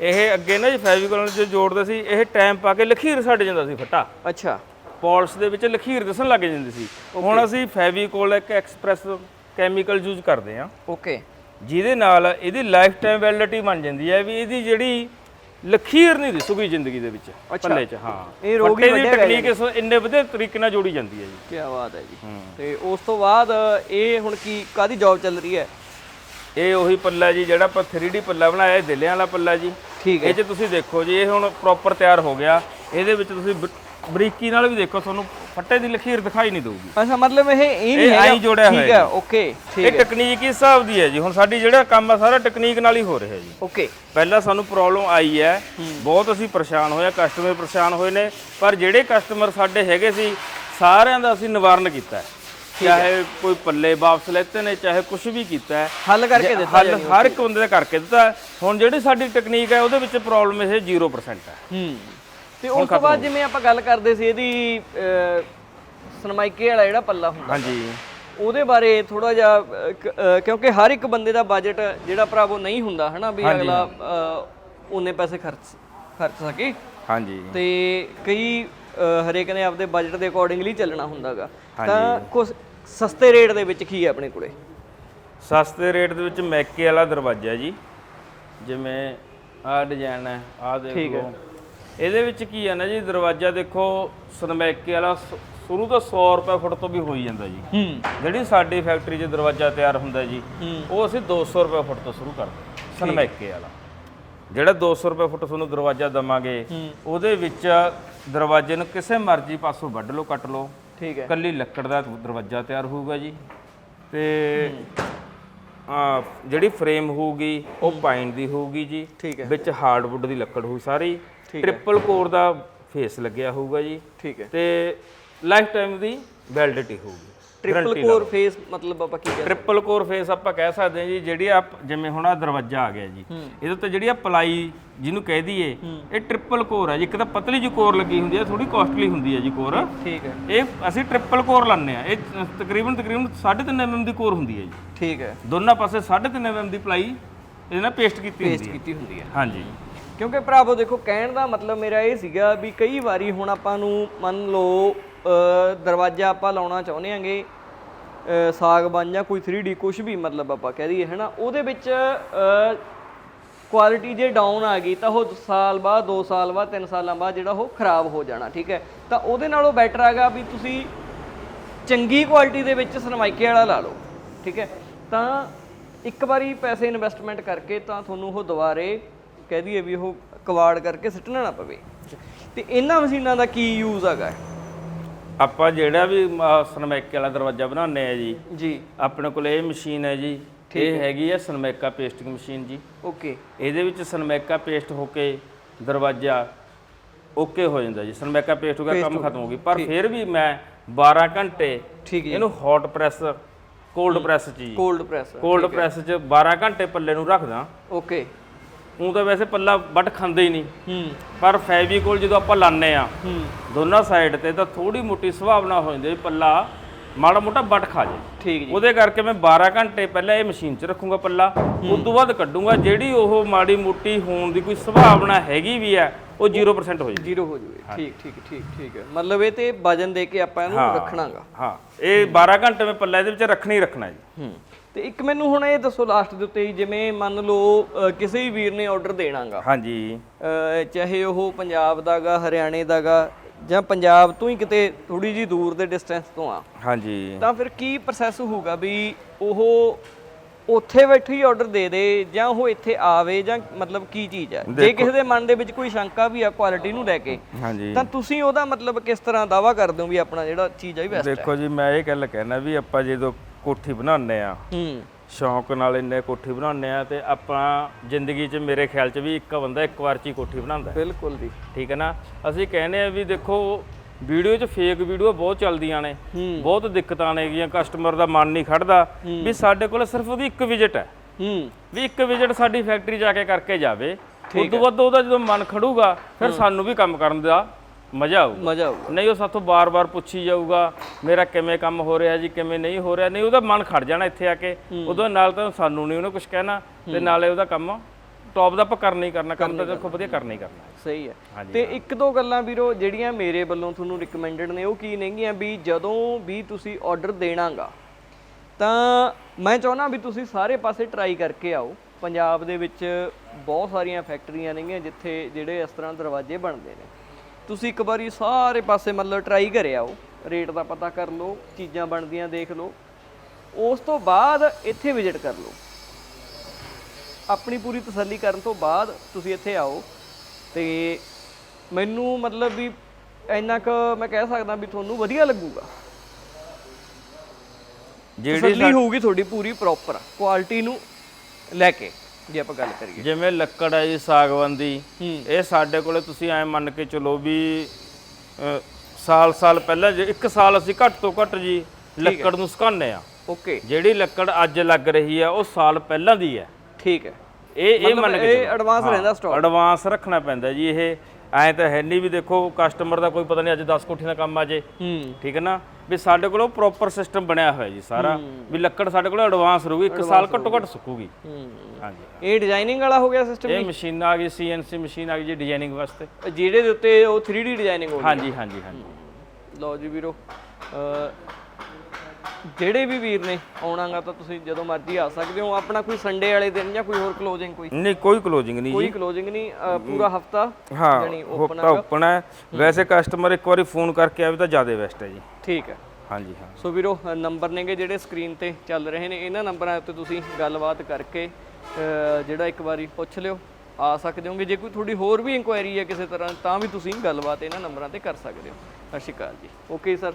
ਇਹ ਅੱਗੇ ਨਾ ਜੀ ਫੈਵੀਕੋਲ ਨਾਲ ਜੋ ਜੋੜਦੇ ਸੀ ਇਹ ਟਾਈਮ ਪਾ ਕੇ ਲਖੀਰ ਛੱਡ ਜਾਂਦਾ ਸੀ ਫੱਟਾ। ਅੱਛਾ। ਪੋਲਿਸ਼ ਦੇ ਵਿੱਚ ਲਖੀਰ ਦਿਸਣ ਲੱਗ ਜਾਂਦੀ ਸੀ। ਹੁਣ ਅਸੀਂ ਫੈਵੀਕੋਲ ਇੱਕ ਐਕਸਪ੍ਰੈਸ ਕੈਮੀਕਲ ਯੂਜ਼ ਕਰਦੇ ਹਾਂ। ਓਕੇ ਜਿਹਦੇ ਨਾਲ ਇਹਦੀ ਲਾਈਫ ਟਾਈਮ ਵੈਲਿਡਿਟੀ ਬਣ ਜਾਂਦੀ ਹੈ ਵੀ ਇਹਦੀ ਜਿਹੜੀ ਲਖੀਰ ਨਹੀਂ ਦਿਸੂਗੀ ਜ਼ਿੰਦਗੀ ਦੇ ਵਿੱਚ ਪੱਲੇ 'ਚ ਹਾਂ। ਇਹ ਰੋਗ ਦੀ ਟੈਕਨੀਕ ਇਸ ਇੰਨੇ ਵਧੀਆ ਤਰੀਕੇ ਨਾਲ ਜੋੜੀ ਜਾਂਦੀ ਹੈ ਜੀ। ਕੀ ਬਾਤ ਹੈ ਜੀ। ਤੇ ਉਸ ਤੋਂ ਬਾਅਦ ਇਹ ਹੁਣ ਕੀ ਕਾਦੀ ਜੌਬ ਚੱਲ ਰਹੀ ਹੈ? ਇਹ ਉਹੀ ਪੱਲਾ ਜੀ ਜਿਹੜਾ ਆਪਾਂ 3D ਪੱਲਾ ਬਣਾਇਆ ਦਿੱਲਿਆਂ ਵਾਲਾ ਪੱਲਾ ਜੀ। ਠੀਕ ਹੈ। ਇਹ 'ਚ ਤੁਸੀਂ ਦੇਖੋ ਜੀ ਇਹ ਹੁਣ ਪ੍ਰੋਪਰ ਤਿਆਰ ਹੋ ਗਿਆ। ਇਹਦੇ ਵਿੱਚ ਤੁਸੀਂ ਬਰੀਕੀ ਨਾਲ ਵੀ ਦੇਖੋ ਤੁਹਾਨੂੰ ਫੱਟੇ ਦੀ ਲਖੀਰ ਦਿਖਾਈ ਨਹੀਂ ਦੇਊਗੀ। ਅੱਛਾ ਮਤਲਬ ਇਹ ਇਹ ਨਹੀਂ ਇਹ ਠੀਕ ਹੋਇਆ ਹੈ ਓਕੇ ਠੀਕ ਇਹ ਹੈ। ਟੈਕਨੀਕ ਇਸ ਹਿਸਾਬ ਦੀ ਹੈ ਜੀ। ਹੁਣ ਸਾਡੀ ਜਿਹੜਾ ਕੰਮ ਆ ਸਾਰਾ ਟੈਕਨੀਕ ਨਾਲ ਹੀ ਹੋ ਰਿਹਾ ਜੀ। ਓਕੇ। ਪਹਿਲਾਂ ਸਾਨੂੰ ਪ੍ਰੋਬਲਮ ਆਈ ਹੈ। ਬਹੁਤ ਅਸੀਂ ਪਰੇਸ਼ਾਨ ਹੋਏ ਕਸਟਮਰ ਪਰੇਸ਼ਾਨ ਹੋਏ ਨੇ। ਪਰ ਜਿਹੜੇ ਕਸਟਮਰ ਸਾਡੇ ਹੈਗੇ ਸੀ ਸਾਰਿਆਂ ਦਾ ਅਸੀਂ ਨਿਵਾਰਨ ਕੀਤਾ ਹੈ। ਚਾਹੇ ਕੋਈ ਪੱਲੇ ਵਾਪਸ ਲੈਤੇ ਨੇ ਚਾਹੇ ਕੁਝ ਵੀ ਕੀਤਾ ਹੈ। ਹੱਲ ਕਰਕੇ ਦਿੱਤਾ ਹੱਲ ਹਰ ਇੱਕ ਬੰਦੇ ਦਾ ਕਰਕੇ ਦਿੱਤਾ ਹੈ। ਹੁਣ ਜਿਹੜੀ ਸਾਡੀ ਟੈਕਨੀਕ ਹੈ ਉਹਦੇ ਵਿੱਚ ਪ੍ਰੋਬਲਮ ਇਹ 0% ਹੈ। ਹੂੰ। ਤੇ ਉਸ ਤੋਂ ਬਾਅਦ ਜਿਵੇਂ ਆਪਾਂ ਗੱਲ ਕਰਦੇ ਸੀ ਇਹਦੀ ਸਨਮਾਈਕੇ ਵਾਲਾ ਜਿਹੜਾ ਪੱਲਾ ਹੁੰਦਾ। ਹਾਂਜੀ। ਉਹਦੇ ਬਾਰੇ ਥੋੜਾ ਜਿਹਾ ਕਿਉਂਕਿ ਹਰ ਇੱਕ ਬੰਦੇ ਦਾ ਬਜਟ ਜਿਹੜਾ ਭਰਾਵੋ ਨਹੀਂ ਹੁੰਦਾ ਹਨਾ ਵੀ ਅਗਲਾ ਅਹ, ਉਨੇ ਪੈਸੇ ਖਰਚ ਖਰਚ ਸਕੇ। ਹਾਂਜੀ। ਤੇ ਕਈ ਹਰੇਕ ਨੇ ਆਪਦੇ ਬਜਟ ਦੇ ਅਕੋਰਡਿੰਗਲੀ ਚੱਲਣਾ ਹੁੰਦਾਗਾ। ਤਾਂ ਕੁਝ ਸਸਤੇ ਰੇਟ ਦੇ ਵਿੱਚ ਕੀ ਹੈ ਆਪਣੇ ਕੋਲੇ? ਸਸਤੇ ਰੇਟ ਦੇ ਵਿੱਚ ਮੈਕੇ ਵਾਲਾ ਦਰਵਾਜ਼ਾ ਜੀ। ਜਿਵੇਂ ਆਹ ਡਿਜ਼ਾਈਨ ਹੈ ਆਹ ਦੇਖ ਲਓ। ਇਹਦੇ ਵਿੱਚ ਕੀ ਹੈ ਨਾ ਜੀ ਦਰਵਾਜ਼ਾ ਦੇਖੋ ਸਨਮੈਕੇ ਵਾਲਾ ਸ਼ੁਰੂ ਤੋਂ 100 ਰੁਪਏ ਫੁੱਟ ਤੋਂ ਵੀ ਹੋਈ ਜਾਂਦਾ ਜੀ। ਹੂੰ। ਜਿਹੜੀ ਸਾਡੀ ਫੈਕਟਰੀ 'ਚ ਦਰਵਾਜ਼ਾ ਤਿਆਰ ਹੁੰਦਾ ਜੀ ਉਹ ਅਸੀਂ 200 ਰੁਪਏ ਫੁੱਟ ਤੋਂ ਸ਼ੁਰੂ ਕਰਦੇ ਸਨਮੈਕੇ ਵਾਲਾ। ਜਿਹੜਾ 200 ਰੁਪਏ ਫੁੱਟ ਤੁਹਾਨੂੰ ਦਰਵਾਜ਼ਾ ਦਵਾਂਗੇ ਉਹਦੇ ਵਿੱਚ ਦਰਵਾਜ਼ੇ ਨੂੰ ਕਿਸੇ ਮਰਜ਼ੀ ਪਾਸੋਂ ਵੱਢ ਲਓ ਕੱਟ ਲਓ। ਠੀਕ ਹੈ। ਕੱਲੀ ਲੱਕੜ ਦਾ ਦਰਵਾਜ਼ਾ ਤਿਆਰ ਹੋਊਗਾ ਜੀ। ਤੇ ਆ ਜਿਹੜੀ ਫਰੇਮ ਹੋਊਗੀ ਉਹ ਪਾਈਨ ਦੀ ਹੋਊਗੀ ਜੀ। ਠੀਕ ਹੈ। ਵਿੱਚ ਹਾਰਡਵੁੱਡ ਦੀ ਲੱਕੜ ਹੋਊ ਸਾਰੀ। ਟ੍ਰਿਪਲ ਕੋਰ ਦਾ ਫੇਸ ਲੱਗਿਆ ਹੋਊਗਾ ਜੀ। ਠੀਕ ਹੈ। ਤੇ ਲਾਈਫ ਟਾਈਮ ਦੀ ਵੈਲਿਡਿਟੀ ਹੋਊਗੀ। ਟ੍ਰਿਪਲ ਕੋਰ ਫੇਸ ਮਤਲਬ ਆਪਾਂ ਕੀ ਕਹਿੰਦੇ ਟ੍ਰਿਪਲ ਕੋਰ ਫੇਸ ਆਪਾਂ ਕਹਿ ਸਕਦੇ ਹਾਂ ਜੀ ਜਿਹੜੀ ਆ ਜਿਵੇਂ ਹੁਣ ਆ ਦਰਵਾਜ਼ਾ ਆ ਗਿਆ ਜੀ। ਇਹਦੇ ਉੱਤੇ ਜਿਹੜੀ ਆ ਪਲਾਈ ਜਿਹਨੂੰ ਕਹਿ ਦਈਏ ਇਹ ਟ੍ਰਿਪਲ ਕੋਰ ਹੈ ਜੀ। ਇੱਕ ਤਾਂ ਪਤਲੀ ਜਿਹੀ ਕੋਰ ਲੱਗੀ ਹੁੰਦੀ ਹੈ ਥੋੜੀ ਕਾਸਟਲੀ ਹੁੰਦੀ ਹੈ ਜੀ ਕੋਰ ਠੀਕ ਹੈ। ਇਹ ਅਸੀਂ ਟ੍ਰਿਪਲ ਕੋਰ ਲਾਉਂਦੇ ਆ। ਇਹ ਤਕਰੀਬਨ ਤਕਰੀਬਨ 3.5 mm ਦੀ ਕੋਰ ਹੁੰਦੀ ਹੈ ਜੀ। ਠੀਕ ਹੈ। ਦੋਨਾਂ ਪਾਸੇ 3.5 mm ਦੀ ਪਲਾਈ ਇਹਦੇ ਨਾਲ ਪੇਸਟ ਕੀਤੀ ਪੇਸਟ ਹੁੰਦੀ ਹੈ ਕੀਤੀ ਹੁੰਦੀ ਹੈ ਹਾਂਜੀ। ਕਿਉਂਕਿ ਭਰਾਵੋ ਦੇਖੋ ਕਹਿਣ ਦਾ ਮਤਲਬ ਮੇਰਾ ਇਹ ਸੀਗਾ ਵੀ ਕਈ ਵਾਰੀ ਹੁਣ ਆਪਾਂ ਨੂੰ ਮੰਨ ਲਓ ਦਰਵਾਜ਼ਾ ਆਪਾਂ ਲਾਉਣਾ ਚਾਹੁੰਦੇ ਆਂਗੇ ਅ, ਸਾਗਬਾਨ ਜਾਂ ਕੋਈ 3D ਕੁਝ ਵੀ ਮਤਲਬ ਆਪਾਂ ਕਹਿ ਦਈਏ ਹਨਾ? ਉਹਦੇ ਵਿੱਚ ਕੁਆਲਿਟੀ ਜੇ ਡਾਊਨ ਆ ਗਈ ਤਾਂ ਉਹ ਸਾਲ ਬਾਅਦ 2 ਸਾਲ ਬਾਅਦ 3 ਸਾਲਾਂ ਬਾਅਦ ਜਿਹੜਾ ਉਹ ਖਰਾਬ ਹੋ ਜਾਣਾ ਠੀਕ ਹੈ? ਤਾਂ ਉਹਦੇ ਨਾਲੋਂ ਬੈਟਰ ਹੈਗਾ ਵੀ ਤੁਸੀਂ ਚੰਗੀ ਕੁਆਲਿਟੀ ਦੇ ਵਿੱਚ ਸਰਮਾਇਕੇ ਵਾਲਾ ਲਾ ਲਓ ਠੀਕ ਹੈ? ਤਾਂ ਇੱਕ ਵਾਰੀ ਪੈਸੇ ਇਨਵੈਸਟਮੈਂਟ ਕਰਕੇ ਤਾਂ ਤੁਹਾਨੂੰ ਉਹ ਦੁਬਾਰੇ ਕਹਿ ਦਈਏ ਵੀ ਉਹ ਕਵਾੜ ਕਰਕੇ ਸਿੱਟਣਾ ਨਾ ਪਵੇ। ਤੇ ਇਹਨਾਂ ਮਸ਼ੀਨਾਂ ਦਾ ਕੀ ਯੂਜ਼ ਹੈਗਾ? ਆਪਾਂ ਜਿਹੜਾ ਵੀ ਸਨਮੈਕੇ ਵਾਲਾ ਦਰਵਾਜ਼ਾ ਬਣਾਉਂਦੇ ਆ ਜੀ ਜੀ। ਆਪਣੇ ਕੋਲ ਇਹ ਮਸ਼ੀਨ ਹੈ ਜੀ ਇਹ ਹੈਗੀ ਹੈ ਸਨਮੈਕਾ ਪੇਸਟਿੰਗ ਮਸ਼ੀਨ ਜੀ। ਓਕੇ। ਇਹਦੇ ਵਿੱਚ ਸਨਮੈਕਾ ਪੇਸਟ ਹੋ ਕੇ ਦਰਵਾਜ਼ਾ ਓਕੇ ਹੋ ਜਾਂਦਾ ਜੀ। ਸਨਮੈਕਾ ਪੇਸਟ ਹੋ ਗਿਆ ਕੰਮ ਖਤਮ ਹੋ ਗਈ। ਪਰ ਫਿਰ ਵੀ ਮੈਂ 12 ਘੰਟੇ ਇਹਨੂੰ ਹੌਟ ਪ੍ਰੈਸ ਕੋਲਡ ਪ੍ਰੈਸ 'ਚ ਜੀ। ਕੋਲਡ ਪ੍ਰੈਸ ਕੋਲਡ ਪ੍ਰੈਸ 'ਚ 12 ਘੰਟੇ ਪੱਲੇ ਨੂੰ ਰੱਖਦਾ। ਓਕੇ। ਉਹ ਤਾਂ ਵੈਸੇ ਪੱਲਾ ਵੱਟ ਖਾਂਦੇ ਹੀ ਨਹੀਂ। ਹੂੰ। ਪਰ ਫੈਵੀਕੋਲ ਜਦੋਂ ਆਪਾਂ ਲਾਉਂਦੇ ਆ ਹੂੰ। ਦੋਨਾਂ ਸਾਈਡ ਤੇ ਤਾਂ ਥੋੜੀ ਮੋਟੀ ਸੁਭਾਵਨਾ ਹੋ ਜਾਂਦੀ ਪੱਲਾ ਮਾੜਾ ਮੋਟਾ ਵੱਟ ਖਾ ਜੇ। ਠੀਕ ਜੀ। ਉਹਦੇ ਕਰਕੇ ਮੈਂ 12 ਘੰਟੇ ਪਹਿਲਾਂ ਇਹ ਮਸ਼ੀਨ 'ਚ ਰੱਖੂੰਗਾ ਪੱਲਾ। ਉਸ ਤੋਂ ਬਾਅਦ ਕੱਢੂੰਗਾ ਜਿਹੜੀ ਉਹ ਮਾੜੀ ਮੋਟੀ ਹੋਣ ਦੀ ਕੋਈ ਸੰਭਾਵਨਾ ਹੈਗੀ ਵੀ ਹੈ ਉਹ 0% ਹੋ ਜਾਏਗੀ ਜ਼ੀਰੋ ਹੋ ਜੂਵੇ ਠੀਕ ਠੀਕ ਠੀਕ ਠੀਕ ਹੈ। ਮਤਲਬ ਇਹ ਤੇ ਵਜਨ ਦੇ ਕੇ ਆਪਾਂ ਇਹਨੂੰ ਰੱਖਣਾਗਾ। ਹਾਂ। ਇਹ 12 ਘੰਟੇ ਮੈਂ ਪੱਲਾ ਇਹਦੇ ਵਿੱਚ ਰੱਖਣਾ ਹੀ ਰੱਖਣਾ ਜੀ। ਹੂੰ। ਤੇ ਇੱਕ ਮੈਨੂੰ ਹੁਣ ਇਹ ਦੱਸੋ ਲਾਸਟ ਦੇ ਉੱਤੇ ਹੀ, ਜਿਵੇਂ ਮੰਨ ਲਓ ਕਿਸੇ ਵੀ ਵੀਰ ਨੇ ਆਰਡਰ ਦੇਣਾਗਾ। ਹਾਂਜੀ। ਚਾਹੇ ਉਹ ਪੰਜਾਬ ਦਾਗਾ ਹਰਿਆਣੇ ਦਾਗਾ ਜਾਂ ਪੰਜਾਬ ਤੋਂ ਹੀ ਕਿਤੇ ਥੋੜੀ ਜੀ ਦੂਰ ਦੇ ਡਿਸਟੈਂਸ ਤੋਂ ਆ ਹਾਂਜੀ। ਤਾਂ ਫਿਰ ਕੀ ਪ੍ਰੋਸੈਸ ਹੋਊਗਾ ਵੀ ਉਹ ਉੱਥੇ ਬੈਠੇ ਹੀ ਆਰਡਰ ਦੇ ਦੇ ਜਾਂ ਉਹ ਇੱਥੇ ਆਵੇ ਜਾਂ ਮਤਲਬ ਕੀ ਚੀਜ਼ ਹੈ ਜੇ ਕਿਸੇ ਦੇ ਮਨ ਦੇ ਵਿੱਚ ਕੋਈ ਸ਼ੰਕਾ ਵੀ ਆ ਕੁਆਲਿਟੀ ਨੂੰ ਲੈ ਕੇ ਹਾਂਜੀ। ਤਾਂ ਤੁਸੀਂ ਉਹਦਾ ਮਤਲਬ ਕਿਸ ਤਰ੍ਹਾਂ ਦਾਵਾ ਕਰਦੇ ਹੋ ਵੀ ਆਪਣਾ ਜਿਹੜਾ ਚੀਜ਼ ਆ ਵੀ ਬੈਸਟ ਹੈ ਦੇਖੋ ਜੀ ਮੈਂ ਇਹ ਗੱਲ ਕਹਿਣਾ ਵੀ ਆਪਾਂ ਜਦੋਂ ਕੋਠੀ ਬਣਾਉਂਦੇ ਆ ਹੂੰ। ਸ਼ੌਂਕ ਨਾਲ ਇੰਨੇ ਕੋਠੀ ਬਣਾਉਂਦੇ ਆ ਤੇ ਆਪਾਂ ਜ਼ਿੰਦਗੀ 'ਚ ਮੇਰੇ ਖਿਆਲ 'ਚ ਵੀ ਇੱਕ ਬੰਦਾ ਇੱਕ ਵਾਰ 'ਚ ਹੀ ਕੋਠੀ ਬਣਾਉਂਦਾ ਹੈ। ਬਿਲਕੁਲ ਜੀ। ਠੀਕ ਹੈ ਨਾ? ਅਸੀਂ ਕਹਿੰਦੇ ਆ ਵੀ ਦੇਖੋ ਵੀਡੀਓ 'ਚ ਫੇਕ ਵੀਡੀਓ ਬਹੁਤ ਚੱਲਦੀਆਂ ਨੇ। ਬਹੁਤ ਦਿੱਕਤਾਂ ਨੇਗੀਆਂ ਕਸਟਮਰ ਦਾ ਮਨ ਨਹੀਂ ਖੜਦਾ। ਵੀ ਸਾਡੇ ਕੋਲ ਸਿਰਫ ਉਹਦੀ ਇੱਕ ਵਿਜ਼ਿਟ ਹੈ। ਹੂੰ। ਵੀ ਇੱਕ ਵਿਜ਼ਿਟ ਸਾਡੀ ਫੈਕਟਰੀ ਜਾ ਕੇ ਕਰਕੇ ਜਾਵੇ। ਉਸ ਤੋਂ ਬਾਅਦ ਉਹਦਾ ਜਦੋਂ ਮਨ ਖੜੂਗਾ ਫਿਰ ਸਾਨੂੰ ਵੀ ਕੰਮ ਕਰਨ ਦਾ ਮਜ਼ਾ ਆਊਗਾ। ਮਜ਼ਾ ਆਊਗਾ। ਨਹੀਂ ਉਹ ਸਾਥੋਂ ਬਾਰ-ਬਾਰ ਪੁੱਛੀ ਜਾਊਗਾ ਮੇਰਾ ਕਿਵੇਂ ਕੰਮ ਹੋ ਰਿਹਾ ਜੀ ਕਿਵੇਂ ਨਹੀਂ ਹੋ ਰਿਹਾ। ਨਹੀਂ ਉਹਦਾ ਮਨ ਖੜ ਜਾਣਾ ਇੱਥੇ ਆ ਕੇ। ਉਦੋਂ ਨਾਲ ਤਾਂ ਸਾਨੂੰ ਨਹੀਂ ਉਹਨੇ ਕੁਝ ਕਹਿਣਾ ਤੇ ਨਾਲੇ ਉਹਦਾ ਕੰਮ ਟੌਪ ਦਾ ਆਪਾਂ ਕਰਨਾ ਹੀ ਕਰਨਾ ਕੰਮ ਤਾਂ ਦੇਖੋ ਵਧੀਆ ਕਰਨਾ। ਹੀ ਕਰਨਾ ਸਹੀ ਹੈ। ਤੇ ਇੱਕ ਦੋ ਗੱਲਾਂ ਵੀਰੋ ਜਿਹੜੀਆਂ ਮੇਰੇ ਵੱਲੋਂ ਤੁਹਾਨੂੰ ਰਿਕਮੈਂਡਡ ਨੇ ਉਹ ਕੀ ਨੇਗੀਆਂ ਵੀ ਜਦੋਂ ਵੀ ਤੁਸੀਂ ਆਰਡਰ ਦੇਣਾਗਾ ਤਾਂ ਮੈਂ ਚਾਹੁੰਦਾ ਵੀ ਤੁਸੀਂ ਸਾਰੇ ਪਾਸੇ ਟਰਾਈ ਕਰਕੇ ਆਓ। ਪੰਜਾਬ ਦੇ ਵਿੱਚ ਬਹੁਤ ਸਾਰੀਆਂ ਫੈਕਟਰੀਆਂ ਨੇਗੀਆਂ ਜਿੱਥੇ ਜਿਹੜੇ ਇਸ ਤਰ੍ਹਾਂ ਦਰਵਾਜ਼ੇ ਬਣਦੇ ਨੇ। ਤੁਸੀਂ ਇੱਕ ਵਾਰੀ ਸਾਰੇ ਪਾਸੇ ਮਤਲਬ ਟਰਾਈ ਕਰੇ ਆਓ ਰੇਟ ਦਾ ਪਤਾ ਕਰ ਲਓ ਚੀਜ਼ਾਂ ਬਣਦੀਆਂ ਦੇਖ ਲਓ। ਉਸ ਤੋਂ ਬਾਅਦ ਇੱਥੇ ਵਿਜ਼ਿਟ ਕਰ ਲਓ। ਆਪਣੀ ਪੂਰੀ ਤਸੱਲੀ ਕਰਨ ਤੋਂ ਬਾਅਦ ਤੁਸੀਂ ਇੱਥੇ ਆਓ। ਤੇ ਮੈਨੂੰ ਮਤਲਬ ਵੀ ਇੰਨਾ ਕੁ ਮੈਂ ਕਹਿ ਸਕਦਾ ਵੀ ਤੁਹਾਨੂੰ ਵਧੀਆ ਲੱਗੂਗਾ। ਜਿਹੜੀ ਤਸੱਲੀ ਹੋਊਗੀ ਤੁਹਾਡੀ ਪੂਰੀ ਪ੍ਰੋਪਰ ਕੁਆਲਿਟੀ ਨੂੰ ਲੈ ਕੇ। ਜੇ ਆਪਾਂ ਗੱਲ ਕਰੀਏ। ਜਿਵੇਂ ਲੱਕੜ ਹੈ ਜੀ ਸਾਗਵਾਨ ਦੀ ਇਹ ਸਾਡੇ ਕੋਲੇ ਤੁਸੀਂ ਐ ਮੰਨ ਕੇ ਚਲੋ ਵੀ ਸਾਲ ਸਾਲ ਪਹਿਲਾਂ ਜੇ ਇੱਕ ਸਾਲ ਅਸੀਂ ਘੱਟ ਤੋਂ ਘੱਟ ਜੀ ਲੱਕੜ ਨੂੰ ਸੁਕਾਉਂਦੇ ਆ ਓਕੇ। ਜਿਹੜੀ ਲੱਕੜ ਅੱਜ ਲੱਗ ਰਹੀ ਹੈ ਉਹ ਸਾਲ ਪਹਿਲਾਂ ਦੀ ਹੈ। ਠੀਕ ਹੈ। ਇਹ ਇਹ ਮੰਨ ਕੇ ਇਹ ਐਡਵਾਂਸ ਰਹਿੰਦਾ ਸਟਾਕ ਐਡਵਾਂਸ ਰੱਖਣਾ ਪੈਂਦਾ ਜੀ ਇਹ। ਐ ਤਾਂ ਹੈ ਨਹੀਂ ਵੀ ਦੇਖੋ ਕਸਟਮਰ ਦਾ ਕੋਈ ਪਤਾ ਨਹੀਂ ਅੱਜ 10 ਕੋਠੀਆਂ ਦਾ ਕੰਮ ਆ ਜੇ। ਹੂੰ। ਠੀਕ ਹੈ ਨਾ? ਵੀ ਸਾਡੇ ਕੋਲ ਪ੍ਰੋਪਰ ਸਿਸਟਮ ਬਣਿਆ ਹੋਇਆ ਜੀ ਸਾਰਾ। ਵੀ ਲੱਕੜ ਸਾਡੇ ਕੋਲ ਐਡਵਾਂਸ ਰਹੂਗੀ ਇੱਕ ਸਾਲ ਘੱਟੋ ਘੱਟ ਸੁੱਕੂਗੀ। ਹੂੰ। ਹਾਂਜੀ। ਇਹ ਡਿਜ਼ਾਈਨਿੰਗ ਵਾਲਾ ਹੋ ਗਿਆ ਸਿਸਟਮ ਇਹ ਮਸ਼ੀਨ ਆ ਗਈ ਸੀਐਨਸੀ ਮਸ਼ੀਨ ਆ ਗਈ ਜੀ ਡਿਜ਼ਾਈਨਿੰਗ ਵਾਸਤੇ। ਜਿਹੜੇ ਦੇ ਉੱਤੇ ਉਹ 3D ਡਿਜ਼ਾਈਨਿੰਗ ਹੋ ਗਈ? ਹਾਂਜੀ ਹਾਂਜੀ ਹਾਂਜੀ। ਲਓ ਜੀ ਵੀਰੋ ਜਿਹੜੇ ਵੀ ਵੀਰ ਨੇ ਆਉਣਾਗਾ ਤਾਂ ਤੁਸੀਂ ਜਦੋਂ ਮਰਜ਼ੀ ਆ ਸਕਦੇ ਹੋ। ਆਪਣਾ ਕੋਈ ਸੰਡੇ ਵਾਲੇ ਦਿਨ ਜਾਂ ਕੋਈ ਹੋਰ ਕਲੋਜ਼ਿੰਗ ਕੋਈ? ਨਹੀਂ ਕੋਈ ਕਲੋਜ਼ਿੰਗ ਨਹੀਂ ਕੋਈ ਕਲੋਜ਼ਿੰਗ ਨਹੀਂ ਅ, ਪੂਰਾ ਹਫਤਾ ਹਾਂ ਜਾਣੀ ਉਹ ਤਾਂ ਓਪਨ ਹੈ। ਵੈਸੇ ਕਸਟਮਰ ਇੱਕ ਵਾਰੀ ਫੋਨ ਕਰਕੇ ਆਵੇ ਤਾਂ ਜ਼ਿਆਦਾ ਬੈਸਟ ਹੈ ਜੀ। ਠੀਕ ਹੈ। ਹਾਂਜੀ ਹਾਂ। ਸੋ ਵੀਰੋ ਅ, ਨੰਬਰ ਨੇਗੇ ਜਿਹੜੇ ਸਕਰੀਨ ਤੇ ਚੱਲ ਰਹੇ ਨੇ। ਇਹਨਾਂ ਨੰਬਰਾਂ ਉੱਤੇ ਤੁਸੀਂ ਗੱਲਬਾਤ ਕਰਕੇ ਅ, ਜਿਹੜਾ ਇੱਕ ਵਾਰੀ ਪੁੱਛ ਲਿਓ ਆ ਸਕਦੇ ਹੋਗੇ। ਜੇ ਕੋਈ ਤੁਹਾਡੀ ਹੋਰ ਵੀ ਇਨਕੁਆਇਰੀ ਹੈ ਕਿਸੇ ਤਰ੍ਹਾਂ ਤਾਂ ਵੀ ਤੁਸੀਂ ਗੱਲਬਾਤ ਇਹਨਾਂ ਨੰਬਰਾਂ ਤੇ ਕਰ ਸਕਦੇ ਹੋ। ਸਤਿ ਸ਼੍ਰੀ ਅਕਾਲ ਜੀ। Okay sir